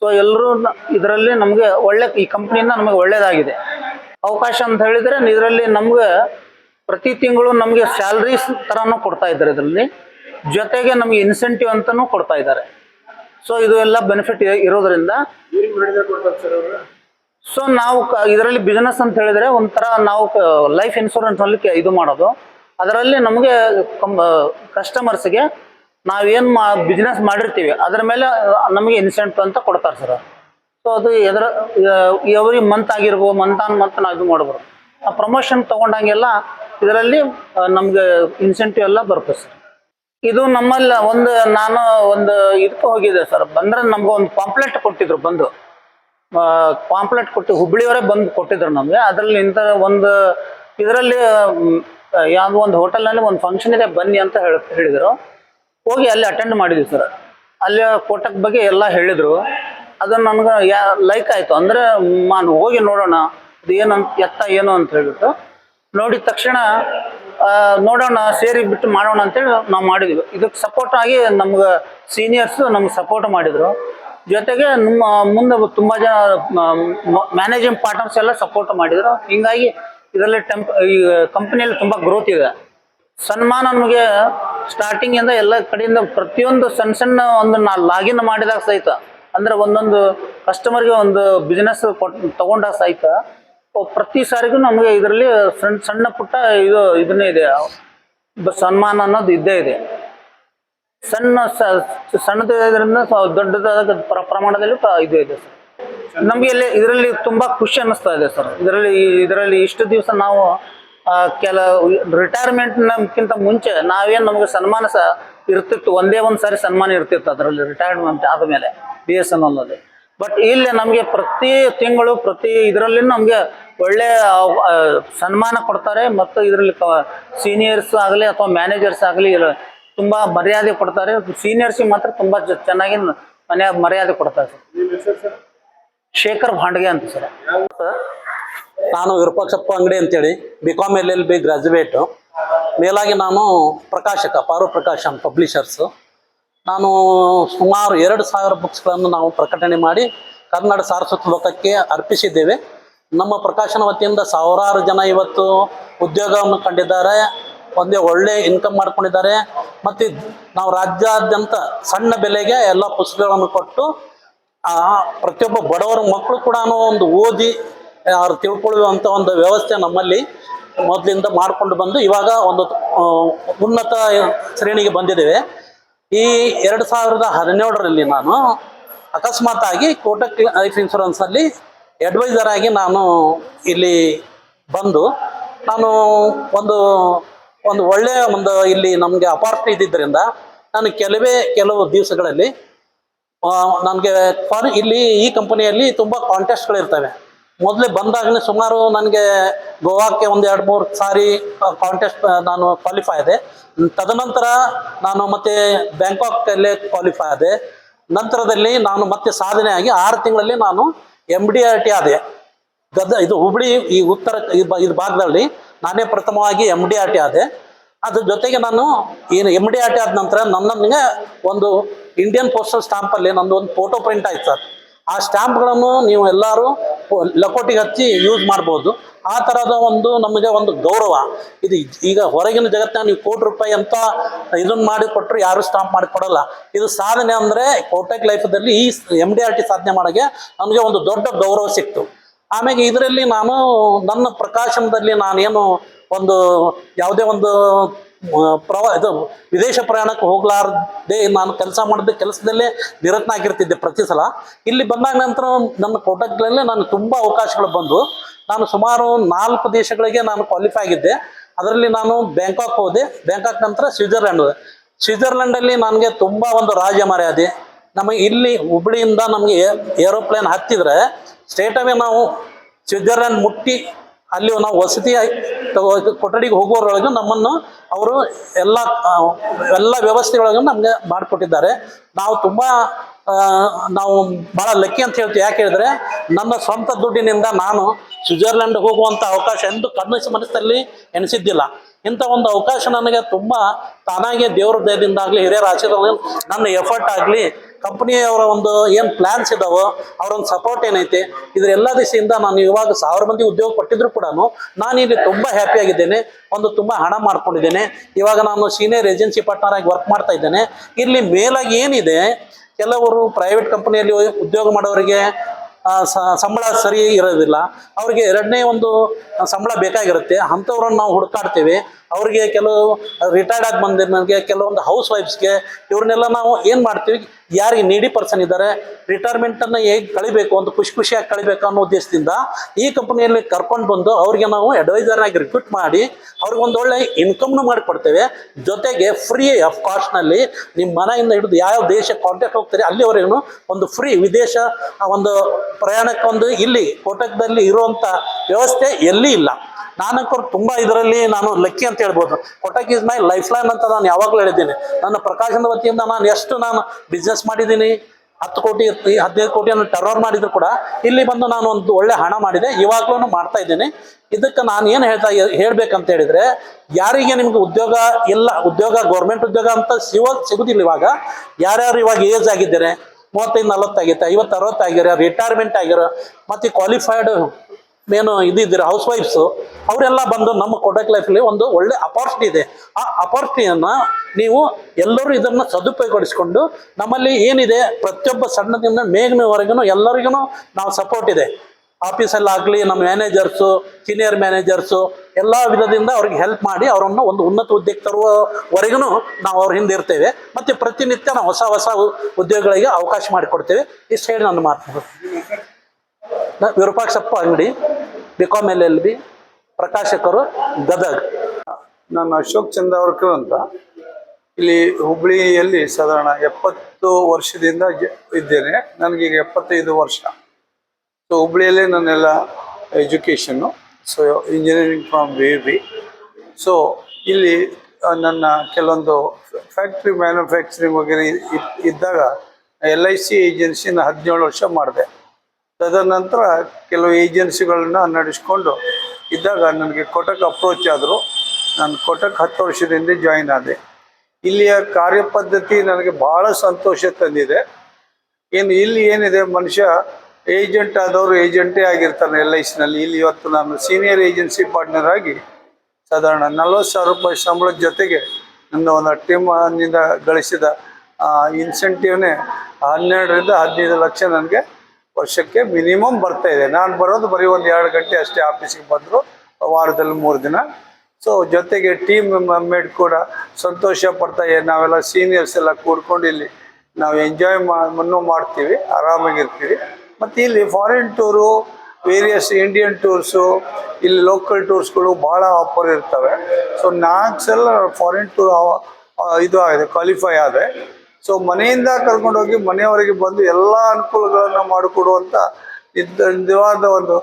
ಸೊ ಎಲ್ಲರೂ ಇದರಲ್ಲಿ ನಮಗೆ ಒಳ್ಳೆ, ಈ ಕಂಪ್ನಿಯಿಂದ ನಮಗೆ ಒಳ್ಳೆಯದಾಗಿದೆ ಅವಕಾಶ ಅಂತ ಹೇಳಿದರೆ, ಇದರಲ್ಲಿ ನಮಗೆ ಪ್ರತಿ ತಿಂಗಳು ನಮಗೆ ಸ್ಯಾಲ್ರೀಸ್ ಥರನೂ ಕೊಡ್ತಾ ಇದ್ದಾರೆ ಇದರಲ್ಲಿ. ಜೊತೆಗೆ ನಮಗೆ ಇನ್ಸೆಂಟಿವ್ ಅಂತಲೂ ಕೊಡ್ತಾ ಇದ್ದಾರೆ. ಸೊ ಇದು ಎಲ್ಲ ಬೆನಿಫಿಟ್ ಇರೋದ್ರಿಂದ ಸೊ ನಾವು ಇದರಲ್ಲಿ ಬಿಸ್ನೆಸ್ ಅಂತ ಹೇಳಿದ್ರೆ ಒಂಥರ ನಾವು ಲೈಫ್ ಇನ್ಶೂರೆನ್ಸ್ ಅಲ್ಲಿ ಇದು ಮಾಡೋದು. ಅದರಲ್ಲಿ ನಮಗೆ ಕಸ್ಟಮರ್ಸ್ಗೆ ನಾವೇನು ಮಾ ಬಿಸ್ನೆಸ್ ಮಾಡಿರ್ತೀವಿ. ಅದರ ಮೇಲೆ ನಮಗೆ ಇನ್ಸೆಂಟಿವ್ ಅಂತ ಕೊಡ್ತಾರೆ ಸರ್. ಸೊ ಅದು ಎದ್ರ ಎವ್ರಿ ಮಂತ್ ಆಗಿರ್ಬೋದು ಮಂತ್ ಆನ್ ಮಂತ್ ನಾವು ಇದು ಮಾಡ್ಬೋದು. ಆ ಪ್ರಮೋಷನ್ ತೊಗೊಂಡಂಗೆಲ್ಲ ಇದರಲ್ಲಿ ನಮ್ಗೆ ಇನ್ಸೆಂಟಿವ್ ಎಲ್ಲ ಬರುತ್ತೆ ಸರ್. ಇದು ನಮ್ಮಲ್ಲಿ ಒಂದು, ನಾನು ಒಂದು ಇದಕ್ಕೆ ಹೋಗಿದ್ದೆ ಸರ್. ಬಂದ್ರೆ ನಮ್ಗೆ ಒಂದು ಪಾಂಪ್ಲೆಟ್ ಕೊಟ್ಟಿದ್ರು ಬಂದು. ಪಾಂಪ್ಲೆಟ್ ಕೊಟ್ಟು ಹುಬ್ಳಿಯವರೇ ಬಂದು ಕೊಟ್ಟಿದ್ರು ನಮಗೆ. ಅದರಲ್ಲಿ ಇಂಥ ಒಂದು, ಇದರಲ್ಲಿ ಯಾವುದೋ ಒಂದು ಹೋಟೆಲ್ನಲ್ಲಿ ಒಂದು ಫಂಕ್ಷನ್ ಇದೆ, ಬನ್ನಿ ಅಂತ ಹೇಳಿದ್ರು ಹೇಳಿದರು. ಹೋಗಿ ಅಲ್ಲಿ ಅಟೆಂಡ್ ಮಾಡಿದ್ವಿ ಸರ್. ಅಲ್ಲಿ ಕೋಟಕ್ ಬಗ್ಗೆ ಎಲ್ಲ ಹೇಳಿದರು. ಅದು ನನಗೆ ಯಾ ಲೈಕ್ ಆಯಿತು. ಅಂದರೆ ನಾನು ಹೋಗಿ ನೋಡೋಣ. ಅದು ಏನಂತ, ಎತ್ತ ಏನು ಅಂತ ಹೇಳ್ಬಿಟ್ಟು. ನೋಡಿದ ತಕ್ಷಣ ನೋಡೋಣ, ಸೇರಿ ಬಿಟ್ಟು ಮಾಡೋಣ ಅಂತೇಳಿ ನಾವು ಮಾಡಿದ್ವಿ. ಇದಕ್ಕೆ ಸಪೋರ್ಟ್ ಆಗಿ ನಮ್ಗೆ ಸೀನಿಯರ್ಸ್ ನಮ್ಗೆ ಸಪೋರ್ಟ್ ಮಾಡಿದರು. ಜೊತೆಗೆ ನಮ್ಮ ಮುಂದೆ ತುಂಬ ಜನ ಮ್ಯಾನೇಜಿಂಗ್ ಪಾರ್ಟ್ನರ್ಸ್ ಎಲ್ಲ ಸಪೋರ್ಟ್ ಮಾಡಿದರು. ಹೀಗಾಗಿ ಇದರಲ್ಲಿ ಟೆಂಪ್ ಈ ಕಂಪ್ನಿಯಲ್ಲಿ ತುಂಬ ಗ್ರೋತ್ ಇದೆ. ಸನ್ಮಾನ ನಮಗೆ ಸ್ಟಾರ್ಟಿಂಗಿಂದ ಎಲ್ಲ ಕಡೆಯಿಂದ ಪ್ರತಿಯೊಂದು ಸಣ್ಣ ಸಣ್ಣ ಒಂದು ನಾ ಲಾಗಿನ್ ಮಾಡಿದಾಗ ಸಹಿತ, ಅಂದರೆ ಒಂದೊಂದು ಕಸ್ಟಮರ್ಗೆ ಒಂದು ಬಿಸ್ನೆಸ್ ಕೊಟ್ಟು ತಗೊಂಡಾಗ ಸಹಿತ ಪ್ರತಿ ಸಾರಿಗೂ ನಮಗೆ ಇದರಲ್ಲಿ ಸಣ್ಣ ಸಣ್ಣ ಪುಟ್ಟ ಇದು, ಇದನ್ನೇ ಇದೆ. ಸನ್ಮಾನ ಅನ್ನೋದು ಇದ್ದೇ ಇದೆ. ಸಣ್ಣ ಸಣ್ಣದ್ರಿಂದ ದೊಡ್ಡದಾದ ಪ್ರ- ಪ್ರಮಾಣದಲ್ಲಿ ಇದು ಇದೆ ಸರ್. ನಮಗೆ ಇಲ್ಲಿ ಇದರಲ್ಲಿ ತುಂಬಾ ಖುಷಿ ಅನ್ನಿಸ್ತಾ ಇದೆ ಸರ್. ಇದರಲ್ಲಿ ಇದರಲ್ಲಿ ಇಷ್ಟು ದಿವಸ ನಾವು ಕೆಲ ರಿಟೈರ್ಮೆಂಟ್ ನಮ್ಗಿಂತ ಮುಂಚೆ ನಾವೇನು ನಮಗೆ ಸನ್ಮಾನ ಸಹ ಇರ್ತಿತ್ತು. ಒಂದೇ ಒಂದು ಸಾರಿ ಸನ್ಮಾನ ಇರ್ತಿತ್ತು ಅದರಲ್ಲಿ ರಿಟೈರ್ಮೆಂಟ್ ಆದಮೇಲೆ. B S N L but ಇಲ್ಲಿ ನಮಗೆ ಪ್ರತಿ ತಿಂಗಳು ಪ್ರತಿ ಇದರಲ್ಲಿ ನಮಗೆ ಒಳ್ಳೆ ಸನ್ಮಾನ ಕೊಡ್ತಾರೆ. ಮತ್ತು ಇದರಲ್ಲಿ ಸೀನಿಯರ್ಸ್ ಆಗಲಿ ಅಥವಾ ಮ್ಯಾನೇಜರ್ಸ್ ಆಗಲಿ ತುಂಬ ಮರ್ಯಾದೆ ಕೊಡ್ತಾರೆ. ಸೀನಿಯರ್ಸಿಗೆ ಮಾತ್ರ ತುಂಬ ಚೆನ್ನಾಗಿ ಮನೆ ಮರ್ಯಾದೆ ಕೊಡ್ತಾರೆ ಸರ್. ನಿಮ್ಮ ಹೆಸರು ಸರ್? ಶೇಖರ್ ಭಾಂಡ್ಗೆ ಅಂತ ಸರ್. ನಾನು ವಿರೂಪಾಕ್ಷಪ್ಪ ಅಂಗಡಿ ಅಂತೇಳಿ B com L L B graduate ಮೇಲಾಗಿ ನಾನು ಪ್ರಕಾಶಕ ಪಾರು ಪ್ರಕಾಶ್ ಅಂತ ಪಬ್ಲಿಷರ್ಸು ನಾನು ಸುಮಾರು ಎರಡು ಸಾವಿರ ಬುಕ್ಸ್ಗಳನ್ನು ನಾವು ಪ್ರಕಟಣೆ ಮಾಡಿ ಕನ್ನಡ ಸಾರಸ್ವತ ಲೋಕಕ್ಕೆ ಅರ್ಪಿಸಿದ್ದೇವೆ. ನಮ್ಮ ಪ್ರಕಾಶನ ವತಿಯಿಂದ ಸಾವಿರಾರು ಜನ ಇವತ್ತು ಉದ್ಯೋಗವನ್ನು ಕಂಡಿದ್ದಾರೆ. ಒಂದೇ ಒಳ್ಳೆ ಇನ್ಕಮ್ ಮಾಡ್ಕೊಂಡಿದ್ದಾರೆ. ಮತ್ತು ನಾವು ರಾಜ್ಯಾದ್ಯಂತ ಸಣ್ಣ ಬೆಲೆಗೆ ಎಲ್ಲ ಪುಸ್ತಕಗಳನ್ನು ಕೊಟ್ಟು, ಆ ಪ್ರತಿಯೊಬ್ಬ ಬಡವರ ಮಕ್ಕಳು ಕೂಡ ಒಂದು ಓದಿ, ಅವ್ರು ತಿಳ್ಕೊಳ್ಳುವಂಥ ಒಂದು ವ್ಯವಸ್ಥೆ ನಮ್ಮಲ್ಲಿ ಮೊದಲಿಂದ ಮಾಡಿಕೊಂಡು ಬಂದು ಇವಾಗ ಒಂದು ಉನ್ನತ ಶ್ರೇಣಿಗೆ ಬಂದಿದ್ದೇವೆ. ಈ ಎರಡು ಸಾವಿರದ ಹದಿನೇಳರಲ್ಲಿ ನಾನು ಅಕಸ್ಮಾತ್ ಆಗಿ ಕೋಟಕ್ ಲೈಫ್ ಇನ್ಶೂರೆನ್ಸಲ್ಲಿ ಅಡ್ವೈಸರ್ ಆಗಿ ನಾನು ಇಲ್ಲಿ ಬಂದು ನಾನು ಒಂದು ಒಂದು ಒಳ್ಳೆಯ ಒಂದು ಇಲ್ಲಿ ನಮಗೆ ಅಪಾರ್ಟ್ ಇದ್ದಿದ್ದರಿಂದ ನಾನು ಕೆಲವೇ ಕೆಲವು ದಿವಸಗಳಲ್ಲಿ ನನಗೆ ಇಲ್ಲಿ ಈ ಕಂಪನಿಯಲ್ಲಿ ತುಂಬ ಕಾಂಟೆಸ್ಟ್ಗಳು ಇರ್ತವೆ ಮೊದಲೇ ಬಂದಾಗಲೇ ಸುಮಾರು ನನಗೆ ಗೋವಾಕ್ಕೆ ಒಂದು ಎರಡು ಮೂರು ಸಾರಿ ಕಾಂಟೆಸ್ಟ್ ನಾನು ಕ್ವಾಲಿಫೈ ಆದೆ. ತದನಂತರ ನಾನು ಮತ್ತೆ ಬ್ಯಾಂಕಾಕಲ್ಲೇ ಕ್ವಾಲಿಫೈ ಆದೆ. ನಂತರದಲ್ಲಿ ನಾನು ಮತ್ತೆ ಸಾಧನೆ ಆಗಿ ಆರು ತಿಂಗಳಲ್ಲಿ ನಾನು ಎಂ ಡಿ ಆರ್ ಟಿ ಆದೆ. ಗದ, ಇದು ಹುಬ್ಳಿ, ಈ ಉತ್ತರ ಇದು ಭಾಗದಲ್ಲಿ ನಾನೇ ಪ್ರಥಮವಾಗಿ ಎಂ ಡಿ ಆರ್ ಟಿ ಆದೆ. ಅದ್ರ ಜೊತೆಗೆ ನಾನು ಏನು ಎಂ ಡಿ ಆರ್ ಟಿ ಆದ ನಂತರ ನನ್ನನಿಗೆ ಒಂದು ಇಂಡಿಯನ್ ಪೋಸ್ಟಲ್ ಸ್ಟಾಂಪಲ್ಲಿ ನಂದು ಒಂದು ಫೋಟೋ ಪ್ರಿಂಟ್ ಆಯ್ತು ಸರ್. ಆ ಸ್ಟಾಂಪ್ಗಳನ್ನು ನೀವು ಎಲ್ಲರೂ ಲಕೋಟಿಗೆ ಹಚ್ಚಿ ಯೂಸ್ ಮಾಡ್ಬೋದು. ಆ ಥರದ ಒಂದು ನಮಗೆ ಒಂದು ಗೌರವ. ಇದು ಈಗ ಹೊರಗಿನ ಜಗತ್ತಿನ ನೀವು ಕೋಟಿ ರೂಪಾಯಿ ಅಂತ ಇದನ್ನ ಮಾಡಿ ಕೊಟ್ಟರು ಯಾರು ಸ್ಟಾಂಪ್ ಮಾಡಿ ಕೊಡಲ್ಲ. ಇದು ಸಾಧನೆ ಅಂದರೆ ಕೋಟೆಕ್ ಲೈಫದಲ್ಲಿ ಈ ಎಂ ಡಿ ಆರ್ ಟಿ ಸಾಧನೆ ಮಾಡೋಕ್ಕೆ ನಮಗೆ ಒಂದು ದೊಡ್ಡ ಗೌರವ ಸಿಕ್ತು. ಆಮೇಲೆ ಇದರಲ್ಲಿ ನಾನು ನನ್ನ ಪ್ರಕಾಶನದಲ್ಲಿ ನಾನೇನು ಒಂದು ಯಾವುದೇ ಒಂದು ಪ್ರವ ಇದು ವಿದೇಶ ಪ್ರಯಾಣಕ್ಕೆ ಹೋಗ್ಲಾರ್ದೆ ನಾನು ಕೆಲಸ ಮಾಡಿದ್ದೆ ಕೆಲಸದಲ್ಲೇ ನಿರತನಾಗಿರ್ತಿದ್ದೆ ಪ್ರತಿ ಸಲ. ಇಲ್ಲಿ ಬಂದಾಗ ನಂತರ ನನ್ನ ಕೋಟಕ್ಗಳಲ್ಲೇ ನಾನು ತುಂಬ ಅವಕಾಶಗಳು ಬಂದು ನಾನು ಸುಮಾರು ನಾಲ್ಕು ದೇಶಗಳಿಗೆ ನಾನು ಕ್ವಾಲಿಫೈ ಆಗಿದ್ದೆ. ಅದರಲ್ಲಿ ನಾನು ಬ್ಯಾಂಕಾಕ್ ಹೋದೆ. ಬ್ಯಾಂಕಾಕ್ ನಂತರ ಸ್ವಿಟ್ಜರ್ಲ್ಯಾಂಡ್ ಹೋದೆ. ಸ್ವಿಟ್ಜರ್ಲ್ಯಾಂಡಲ್ಲಿ ನನಗೆ ತುಂಬ ಒಂದು ರಾಜ್ಯ ಮರ್ಯಾದೆ. ನಮಗೆ ಇಲ್ಲಿ ಹುಬ್ಳಿಯಿಂದ ನಮಗೆ ಏರೋಪ್ಲೇನ್ ಹತ್ತಿದ್ರೆ ಸ್ಟೇಟ್ ಅವೇ ನಾವು ಸ್ವಿಟ್ಜರ್ಲ್ಯಾಂಡ್ ಮುಟ್ಟಿ ಅಲ್ಲಿ ನಾವು ವಸತಿ ಕೊಠಡಿಗೆ ಹೋಗುವವರೊಳಗೆ ನಮ್ಮನ್ನು ಅವರು ಎಲ್ಲ ಎಲ್ಲ ವ್ಯವಸ್ಥೆಯೊಳಗೆ ನಮಗೆ ಮಾಡಿಕೊಟ್ಟಿದ್ದಾರೆ. ನಾವು ತುಂಬ ನಾವು ಭಾಳ ಲಕ್ಕಿ ಅಂತ ಹೇಳ್ತೀವಿ. ಯಾಕೆ ಹೇಳಿದ್ರೆ ನನ್ನ ಸ್ವಂತ ದುಡ್ಡಿನಿಂದ ನಾನು ಸ್ವಿಟ್ಜರ್ಲೆಂಡ್ ಹೋಗುವಂಥ ಅವಕಾಶ ಎಂದು ಕನಸು ಮನಸ್ಸಲ್ಲಿ ಎನಿಸಿದ್ದಿಲ್ಲ ಇಂಥ ಒಂದು ಅವಕಾಶ ನನಗೆ ತುಂಬ ತಾನಾಗೆ ದೇವ್ರ ದಯದಿಂದಾಗಲಿ, ಹಿರಿಯರ ಆಶೀರ್ವಾದ ನನ್ನ ಎಫರ್ಟ್ ಆಗಲಿ ಕಂಪ್ನಿಯವರ ಒಂದು ಏನು ಪ್ಲ್ಯಾನ್ಸ್ ಇದಾವೋ ಅವರೊಂದು ಸಪೋರ್ಟ್ ಏನೈತೆ, ಇದ್ರ ಎಲ್ಲ ದಿಶೆಯಿಂದ ನಾನು ಇವಾಗ ಸಾವಿರ ಮಂದಿ ಉದ್ಯೋಗ ಕೊಟ್ಟಿದ್ರು ಕೂಡ ನಾನು ಇಲ್ಲಿ ತುಂಬ ಹ್ಯಾಪಿಯಾಗಿದ್ದೇನೆ ಒಂದು ತುಂಬ ಹಣ ಮಾಡ್ಕೊಂಡಿದ್ದೇನೆ. ಇವಾಗ ನಾನು ಸೀನಿಯರ್ ಏಜೆನ್ಸಿ ಪಾರ್ಟ್ನರ್ ಆಗಿ ವರ್ಕ್ ಮಾಡ್ತಾ ಇದ್ದೇನೆ. ಇಲ್ಲಿ ಮೇಲಾಗಿ ಏನಿದೆ, ಕೆಲವರು ಪ್ರೈವೇಟ್ ಕಂಪನಿಯಲ್ಲಿ ಉದ್ಯೋಗ ಮಾಡೋರಿಗೆ ಸಂಬಳ ಸರಿ ಇರೋದಿಲ್ಲ. ಅವ್ರಿಗೆ ಎರಡನೇ ಒಂದು ಸಂಬಳ ಬೇಕಾಗಿರುತ್ತೆ. ಅಂಥವ್ರನ್ನ ನಾವು ಹುಡುಕಾಡ್ತೇವೆ. ಅವ್ರಿಗೆ ಕೆಲವು ರಿಟೈರ್ಡ್ ಆಗಿ ಬಂದಿರೋ ನನಗೆ ಕೆಲವೊಂದು ಹೌಸ್ ವೈಫ್ಸ್ಗೆ ಇವ್ರನ್ನೆಲ್ಲ ನಾವು ಏನು ಮಾಡ್ತೀವಿ? ಯಾರಿಗೆ ನೀಡಿ ಪರ್ಸನ್ ಇದ್ದಾರೆ ರಿಟೈರ್ಮೆಂಟನ್ನು ಹೇಗೆ ಕಳಿಬೇಕು ಒಂದು ಖುಷಿ ಖುಷಿಯಾಗಿ ಕಳಿಬೇಕು ಅನ್ನೋ ಉದ್ದೇಶದಿಂದ ಈ ಕಂಪ್ನಿಯಲ್ಲಿ ಕರ್ಕೊಂಡು ಬಂದು ಅವ್ರಿಗೆ ನಾವು ಅಡ್ವೈಸರ್ ಆಗಿ ರಿಕ್ರೂಟ್ ಮಾಡಿ ಅವ್ರಿಗೆ ಒಂದು ಒಳ್ಳೆ ಇನ್ಕಮ್ನು ಮಾಡಿಕೊಡ್ತೇವೆ. ಜೊತೆಗೆ ಫ್ರೀ ಆಫ್ ಕಾಸ್ಟ್ನಲ್ಲಿ ನಿಮ್ಮ ಮನೆಯಿಂದ ಹಿಡಿದು ಯಾವ ದೇಶ ಕಾಂಟ್ಯಾಕ್ಟ್ ಹೋಗ್ತಾರೆ ಅಲ್ಲಿವರೆಗೂ ಒಂದು ಫ್ರೀ ವಿದೇಶ ಒಂದು ಪ್ರಯಾಣಕ್ಕೊಂದು ಇಲ್ಲಿ, ಕೋಟಕದಲ್ಲಿ ಇರುವಂಥ ವ್ಯವಸ್ಥೆ ಎಲ್ಲಿ ಇಲ್ಲ. ನಾನಂಕರು ತುಂಬ ಇದರಲ್ಲಿ ನಾನು ಲಕ್ಕಿ ಅಂತ ಹೇಳ್ಬೋದು. Kotak is my life line ಅಂತ ನಾನು ಯಾವಾಗಲೂ ಹೇಳಿದ್ದೀನಿ. ನನ್ನ ಪ್ರಕಾಶನ ವತಿಯಿಂದ ನಾನು ಎಷ್ಟು ನಾನು ಬಿಸ್ನೆಸ್ ಮಾಡಿದ್ದೀನಿ, ಹತ್ತು ಕೋಟಿ, ಹದಿನೈದು ಕೋಟಿಯನ್ನು ಟರ್ನ್ ಮಾಡಿದ್ರು ಕೂಡ ಇಲ್ಲಿ ಬಂದು ನಾನು ಒಂದು ಒಳ್ಳೆ ಹಣ ಮಾಡಿದೆ ಇವಾಗಲೂ ಮಾಡ್ತಾ ಇದ್ದೀನಿ. ಇದಕ್ಕೆ ನಾನು ಏನು ಹೇಳ್ತಾ ಹೇಳ್ಬೇಕಂತ ಹೇಳಿದ್ರೆ, ಯಾರಿಗೆ ನಿಮ್ಗೆ ಉದ್ಯೋಗ ಇಲ್ಲ, ಉದ್ಯೋಗ ಗೌರ್ಮೆಂಟ್ ಉದ್ಯೋಗ ಅಂತ ಸಿಗೋ ಸಿಗುದಿಲ್ಲ ಇವಾಗ. ಯಾರ್ಯಾರು ಇವಾಗ ಏಜ್ ಆಗಿದ್ದಾರೆ, ಮೂವತ್ತೈದು ನಲವತ್ತಾಗೈತೆ ಐವತ್ತು ಅರವತ್ತಾಗಿರೋ ರಿಟೈರ್ಮೆಂಟ್ ಆಗಿರೋ ಮತ್ತು ಕ್ವಾಲಿಫೈಡ್ ಏನು ಇದಿದ್ದೀರ ಹೌಸ್ ವೈಫ್ಸು ಅವರೆಲ್ಲ ಬಂದು ನಮ್ಮ ಕೊಡಕ್ ಲೈಫಲ್ಲಿ ಒಂದು ಒಳ್ಳೆ ಅಪಾರ್ಚುನಿಟಿ ಇದೆ. ಆ ಅಪಾರ್ಚುನಿಟಿಯನ್ನು ನೀವು ಎಲ್ಲರೂ ಇದನ್ನು ಸದುಪಯೋಗಪಡಿಸ್ಕೊಂಡು ನಮ್ಮಲ್ಲಿ ಏನಿದೆ, ಪ್ರತಿಯೊಬ್ಬ ಸಣ್ಣದಿಂದ ಮೇಘನವರೆಗೂ ಎಲ್ಲರಿಗೂ ನಾವು ಸಪೋರ್ಟ್ ಇದೆ. ಆಫೀಸಲ್ಲಾಗಲಿ ನಮ್ಮ ಮ್ಯಾನೇಜರ್ಸು ಸೀನಿಯರ್ ಮ್ಯಾನೇಜರ್ಸು ಎಲ್ಲ ವಿಧದಿಂದ ಅವ್ರಿಗೆ ಹೆಲ್ಪ್ ಮಾಡಿ ಅವರನ್ನು ಒಂದು ಉನ್ನತ ಉದ್ಯೋಗ ತರುವವರೆಗೂ ನಾವು ಅವ್ರ ಹಿಂದೆ ಇರ್ತೇವೆ. ಮತ್ತು ಪ್ರತಿನಿತ್ಯ ನಾವು ಹೊಸ ಹೊಸ ಉದ್ಯೋಗಗಳಿಗೆ ಅವಕಾಶ ಮಾಡಿಕೊಡ್ತೇವೆ. ಇಷ್ಟು ಹೇಳಿ ನನ್ನ ಮಾತು Virupakshappa Angadi B com L L B, ಪ್ರಕಾಶಕರು, ಗದಗ್. ನಾನು ಅಶೋಕ್ ಚಂದಾವರ್ಕರ್ ಅಂತ. ಇಲ್ಲಿ ಹುಬ್ಳಿಯಲ್ಲಿ ಸಾಧಾರಣ ಎಪ್ಪತ್ತು ವರ್ಷದಿಂದ ಇದ್ದೇನೆ. ನನಗೀಗ ಎಪ್ಪತ್ತೈದು ವರ್ಷ. ಸೊ ಹುಬ್ಳಿಯಲ್ಲೇ ನನ್ನೆಲ್ಲ education so engineering from V B so ಇಲ್ಲಿ ನನ್ನ ಕೆಲವೊಂದು ಫ್ಯಾಕ್ಟ್ರಿ ಮ್ಯಾನುಫ್ಯಾಕ್ಚರಿಂಗ್ ಇದ್- ಇದ್ದಾಗ ಎಲ್ ಐ ಸಿ ಏಜೆನ್ಸಿನ ಹದಿನೇಳು ವರ್ಷ ಮಾಡಿದೆ. ತದನಂತರ ಕೆಲವು ಏಜೆನ್ಸಿಗಳನ್ನ ನಡೆಸ್ಕೊಂಡು ಇದ್ದಾಗ ನನಗೆ ಕೊಟಕ್ ಅಪ್ರೋಚ್ ಆದರು. ನಾನು ಕೊಟಕ್ ಹತ್ತು ವರ್ಷದಿಂದ ಜಾಯಿನ್ ಆದೆ. ಇಲ್ಲಿಯ ಕಾರ್ಯಪದ್ಧತಿ ನನಗೆ ಬಹಳ ಸಂತೋಷ ತಂದಿದೆ. ಏನು ಇಲ್ಲಿ ಏನಿದೆ ಮನುಷ್ಯ ಏಜೆಂಟ್ ಆದವರು ಏಜೆಂಟೇ ಆಗಿರ್ತಾನೆ ಎಲ್ ಐ ಸಿನಲ್ಲಿ ಇಲ್ಲಿ ಇವತ್ತು ನಾನು ಸೀನಿಯರ್ ಏಜೆನ್ಸಿ ಪಾರ್ಟ್ನರ್ ಆಗಿ ಸಾಧಾರಣ ನಲ್ವತ್ತು ಸಾವಿರ ರೂಪಾಯಿ ಸಂಬಳದ ಜೊತೆಗೆ ನನ್ನ ಒಂದು ಟೀಮ್ನಿಂದ ಗಳಿಸಿದ ಇನ್ಸೆಂಟಿವ್ನೇ ಹನ್ನೆರಡರಿಂದ ಹದಿನೈದು ಲಕ್ಷ ನನಗೆ ವರ್ಷಕ್ಕೆ ಮಿನಿಮಮ್ ಬರ್ತಾ ಇದೆ. ನಾನು ಬರೋದು ಬರೀ ಒಂದು ಎರಡು ಗಂಟೆ ಅಷ್ಟೇ ಆಫೀಸಿಗೆ ಬಂದರು, ವಾರದಲ್ಲಿ ಮೂರು ದಿನ. ಸೊ ಜೊತೆಗೆ ಟೀಮ್ ಮೇಡ್ ಕೂಡ ಸಂತೋಷ ಪಡ್ತಾ ಇದೆ. ನಾವೆಲ್ಲ ಸೀನಿಯರ್ಸ್ ಎಲ್ಲ ಕೂಡ್ಕೊಂಡು ಇಲ್ಲಿ ನಾವು ಎಂಜಾಯ್ ಮಾ ಮಾಡ್ತೀವಿ, ಆರಾಮಾಗಿರ್ತೀವಿ. ಮತ್ತು ಇಲ್ಲಿ foreign tour various Indian tours ಇಲ್ಲಿ ಲೋಕಲ್ ಟೂರ್ಸ್ಗಳು ಭಾಳ ಆಫರ್ ಇರ್ತವೆ. ಸೊ ನಾಲ್ಕು ಸಲ ಫಾರಿನ್ ಟೂರ್ ಇದು ಆಗಿದೆ ಕ್ವಾಲಿಫೈ ಆದೆ. ಸೊ ಮನೆಯಿಂದ ಕರ್ಕೊಂಡೋಗಿ ಮನೆಯವರಿಗೆ ಬಂದು ಎಲ್ಲ ಅನುಕೂಲಗಳನ್ನು ಮಾಡಿಕೊಡುವಂಥ ಇದ್ದ ನಿಜವಾದ ಒಂದು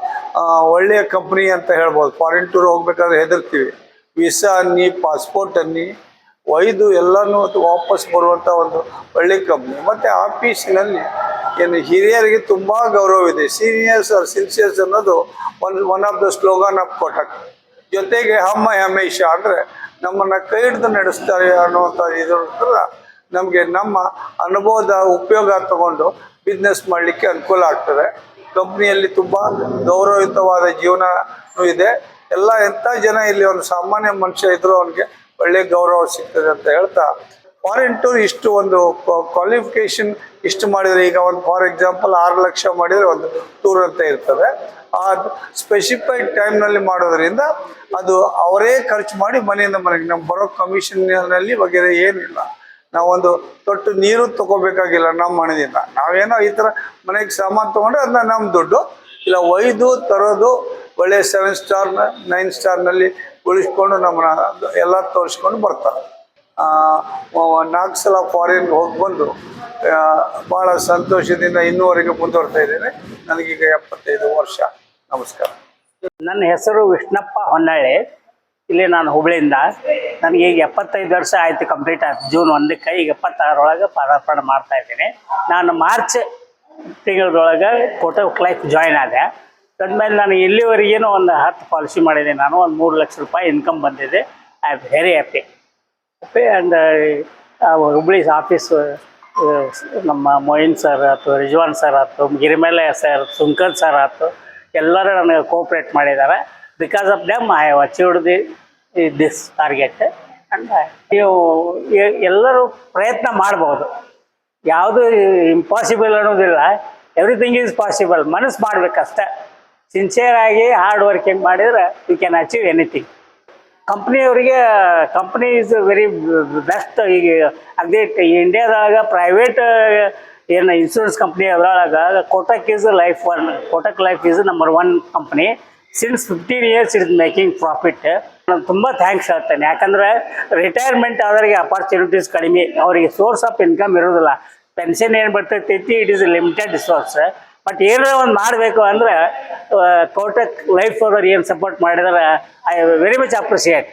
ಒಳ್ಳೆಯ ಕಂಪ್ನಿ ಅಂತ ಹೇಳ್ಬೋದು. ಫಾರಿನ್ ಟೂರ್ ಹೋಗ್ಬೇಕಾದ್ರೆ ಹೆದರ್ತೀವಿ. ವೀಸಾ ಅನ್ನಿ ಪಾಸ್ಪೋರ್ಟ್ ಅನ್ನಿ ಒಯ್ದು ಎಲ್ಲನೂ ವಾಪಸ್ ಬರುವಂಥ ಒಂದು ಒಳ್ಳೆ ಕಂಪ್ನಿ ಮತ್ತು ಆಫೀಸಿನಲ್ಲಿ ಏನು ಹಿರಿಯರಿಗೆ ತುಂಬ ಗೌರವ ಇದೆ. ಸೀನಿಯರ್ಸ್ ಆರ್ ಸಿನ್ಸಿಯರ್ಸ್ ಅನ್ನೋದು ಒಂದು one of the slogan of Kotak ಜೊತೆಗೆ ಹಮ್ಮ ಹಮೇಶ ಅಂದರೆ ನಮ್ಮನ್ನು ಕೈ ಹಿಡಿದು ನಡೆಸ್ತಾರೆ ಅನ್ನುವಂಥ ಇದರ ನಮಗೆ ನಮ್ಮ ಅನುಭವದ ಉಪಯೋಗ ತಗೊಂಡು ಬಿಸ್ನೆಸ್ ಮಾಡಲಿಕ್ಕೆ ಅನುಕೂಲ ಆಗ್ತದೆ. ಕಂಪ್ನಿಯಲ್ಲಿ ತುಂಬ ಗೌರವಯುತವಾದ ಜೀವನ ಇದೆ. ಎಲ್ಲ ಎಂಥ ಜನ ಇಲ್ಲಿ ಒಂದು ಸಾಮಾನ್ಯ ಮನುಷ್ಯ ಇದ್ದರೂ ಅವನಿಗೆ ಒಳ್ಳೆ ಗೌರವ ಸಿಗ್ತದೆ ಅಂತ ಹೇಳ್ತಾ. ಫಾರಿನ್ ಟೂರ್ ಇಷ್ಟು ಒಂದು ಕ್ವಾಲಿಫಿಕೇಶನ್ ಇಷ್ಟು ಮಾಡಿದರೆ ಈಗ ಒಂದು ಫಾರ್ ಎಕ್ಸಾಂಪಲ್ ಆರು ಲಕ್ಷ ಮಾಡಿದರೆ ಒಂದು ಟೂರ್ ಅಂತ ಇರ್ತದೆ. ಆ ಸ್ಪೆಸಿಫೈಡ್ ಟೈಮ್ನಲ್ಲಿ ಮಾಡೋದ್ರಿಂದ ಅದು ಅವರೇ ಖರ್ಚು ಮಾಡಿ ಮನೆಯಿಂದ ಮನೆಗೆ. ನಮ್ಮ ಬರೋ ಕಮಿಷನ್ನಲ್ಲಿ ವಗೇರೆ ಏನಿಲ್ಲ. ನಾವೊಂದು ತೊಟ್ಟು ನೀರು ತಗೋಬೇಕಾಗಿಲ್ಲ ನಮ್ಮ ಮನೆಯಿಂದ. ನಾವೇನೋ ಈ ಥರ ಮನೆಗೆ ಸಾಮಾನು ತೊಗೊಂಡ್ರೆ ಅದನ್ನ ನಮ್ಮ ದುಡ್ಡು. ಇಲ್ಲ, ಒಯ್ದು, ತರೋದು ಒಳ್ಳೆಯ ಸೆವೆನ್ ಸ್ಟಾರ್ ನೈನ್ ಸ್ಟಾರ್ನಲ್ಲಿ ಉಳಿಸ್ಕೊಂಡು ನಮ್ಮನ್ನ ಎಲ್ಲ ತೋರಿಸ್ಕೊಂಡು ಬರ್ತಾರೆ. ನಾಲ್ಕು ಸಲ ಫಾರಿನ್ಗೆ ಹೋಗಿ ಬಂದು ಭಾಳ ಸಂತೋಷದಿಂದ ಇನ್ನೂವರೆಗೆ ಮುಂದುವರ್ತಾ ಇದ್ದೇನೆ. ನನಗೀಗ ಎಪ್ಪತ್ತೈದು ವರ್ಷ. ನಮಸ್ಕಾರ. ನನ್ನ ಹೆಸರು ವಿಷ್ಣಪ್ಪ ಹೊನ್ನಳ್ಳಿ ಇಲ್ಲಿ ನಾನು ಹುಬ್ಳಿಯಿಂದ. ನನಗೆ ಈಗ ಎಪ್ಪತ್ತೈದು ವರ್ಷ ಆಯ್ತು ಕಂಪ್ಲೀಟ್ ಆಯ್ತು. ಜೂನ್ ಒಂದಕ್ಕೆ ಈಗ ಎಪ್ಪತ್ತಾರೊಳಗೆ ಪದಾರ್ಪಣೆ ಮಾಡ್ತಾ ಇದ್ದೀನಿ. ನಾನು ಮಾರ್ಚ್ ತಿಂಗಳದೊಳಗೆ ಕೋಟಕ್ ಕ್ಲೈಫ್ ಜಾಯ್ನ್ ಆದೆ. ಅದಾದ್ಮೇಲೆ ನಾನು ಇಲ್ಲಿವರೆಗೇನು ಒಂದು ಹತ್ತು ಪಾಲಿಸಿ ಮಾಡಿದ್ದೀನಿ. ನಾನು ಒಂದು ಮೂರು ಲಕ್ಷ ರೂಪಾಯಿ ಇನ್ಕಮ್ ಬಂದಿದೆ. I am very happy happy and Hubli office ನಮ್ಮ ಮೊಯಿನ್ ಸರ್ ಆಯ್ತು, ರಿಜ್ವಾನ್ ಸರ್ ಆಯ್ತು ಗಿರಿಮೇಲೆ ಸರ್ ಸುಂಕನ್ ಸರ್ ಆಯ್ತು, ಎಲ್ಲರೂ ನನಗೆ ಕೋಪ್ರೇಟ್ ಮಾಡಿದ್ದಾರೆ. Because of them I have achieved the this target and ನೀವು ಎಲ್ಲರೂ ಪ್ರಯತ್ನ ಮಾಡ್ಬೋದು. ಯಾವುದು ಇಂಪಾಸಿಬಲ್ ಅನ್ನೋದಿಲ್ಲ. ಎವ್ರಿಥಿಂಗ್ ಈಸ್ ಪಾಸಿಬಲ್ ಮನಸ್ಸು ಮಾಡ್ಬೇಕಷ್ಟೆ. ಸಿನ್ಸಿಯರ್ ಆಗಿ ಹಾರ್ಡ್ ವರ್ಕಿಂಗ್ ಮಾಡಿದ್ರೆ ಯು ಕ್ಯಾನ್ ಅಚೀವ್ ಎನಿಥಿಂಗ್ ಕಂಪ್ನಿಯವರಿಗೆ ಕಂಪ್ನಿ ಇಸ್ ವೆರಿ ಬೆಸ್ಟ್ ಈಗ, ಅದೇ ಇಂಡಿಯಾದೊಳಗೆ ಪ್ರೈವೇಟ್ ಏನು ಇನ್ಶೂರೆನ್ಸ್ ಕಂಪ್ನಿ ಅದರೊಳಗೆ Kotak is life one Kotak life is number one company since fifteen years is making profit ನಾನು ತುಂಬ ಥ್ಯಾಂಕ್ಸ್ ಹೇಳ್ತೇನೆ. ಯಾಕಂದರೆ ರಿಟೈರ್ಮೆಂಟ್ ಆದವರಿಗೆ ಅಪಾರ್ಚುನಿಟೀಸ್ ಕಡಿಮೆ. ಅವರಿಗೆ ಸೋರ್ಸ್ ಆಫ್ ಇನ್ಕಮ್ ಇರೋದಿಲ್ಲ ಪೆನ್ಷನ್ ಏನು ಬರ್ತೈತಿ it is limited source but ಏನಾರ ಒಂದು ಮಾಡಬೇಕು ಅಂದರೆ ಕೋಟಕ್ ಲೈಫ್ ಅವ್ರು ಏನು ಸಪೋರ್ಟ್ ಮಾಡಿದರೆ? I very much appreciate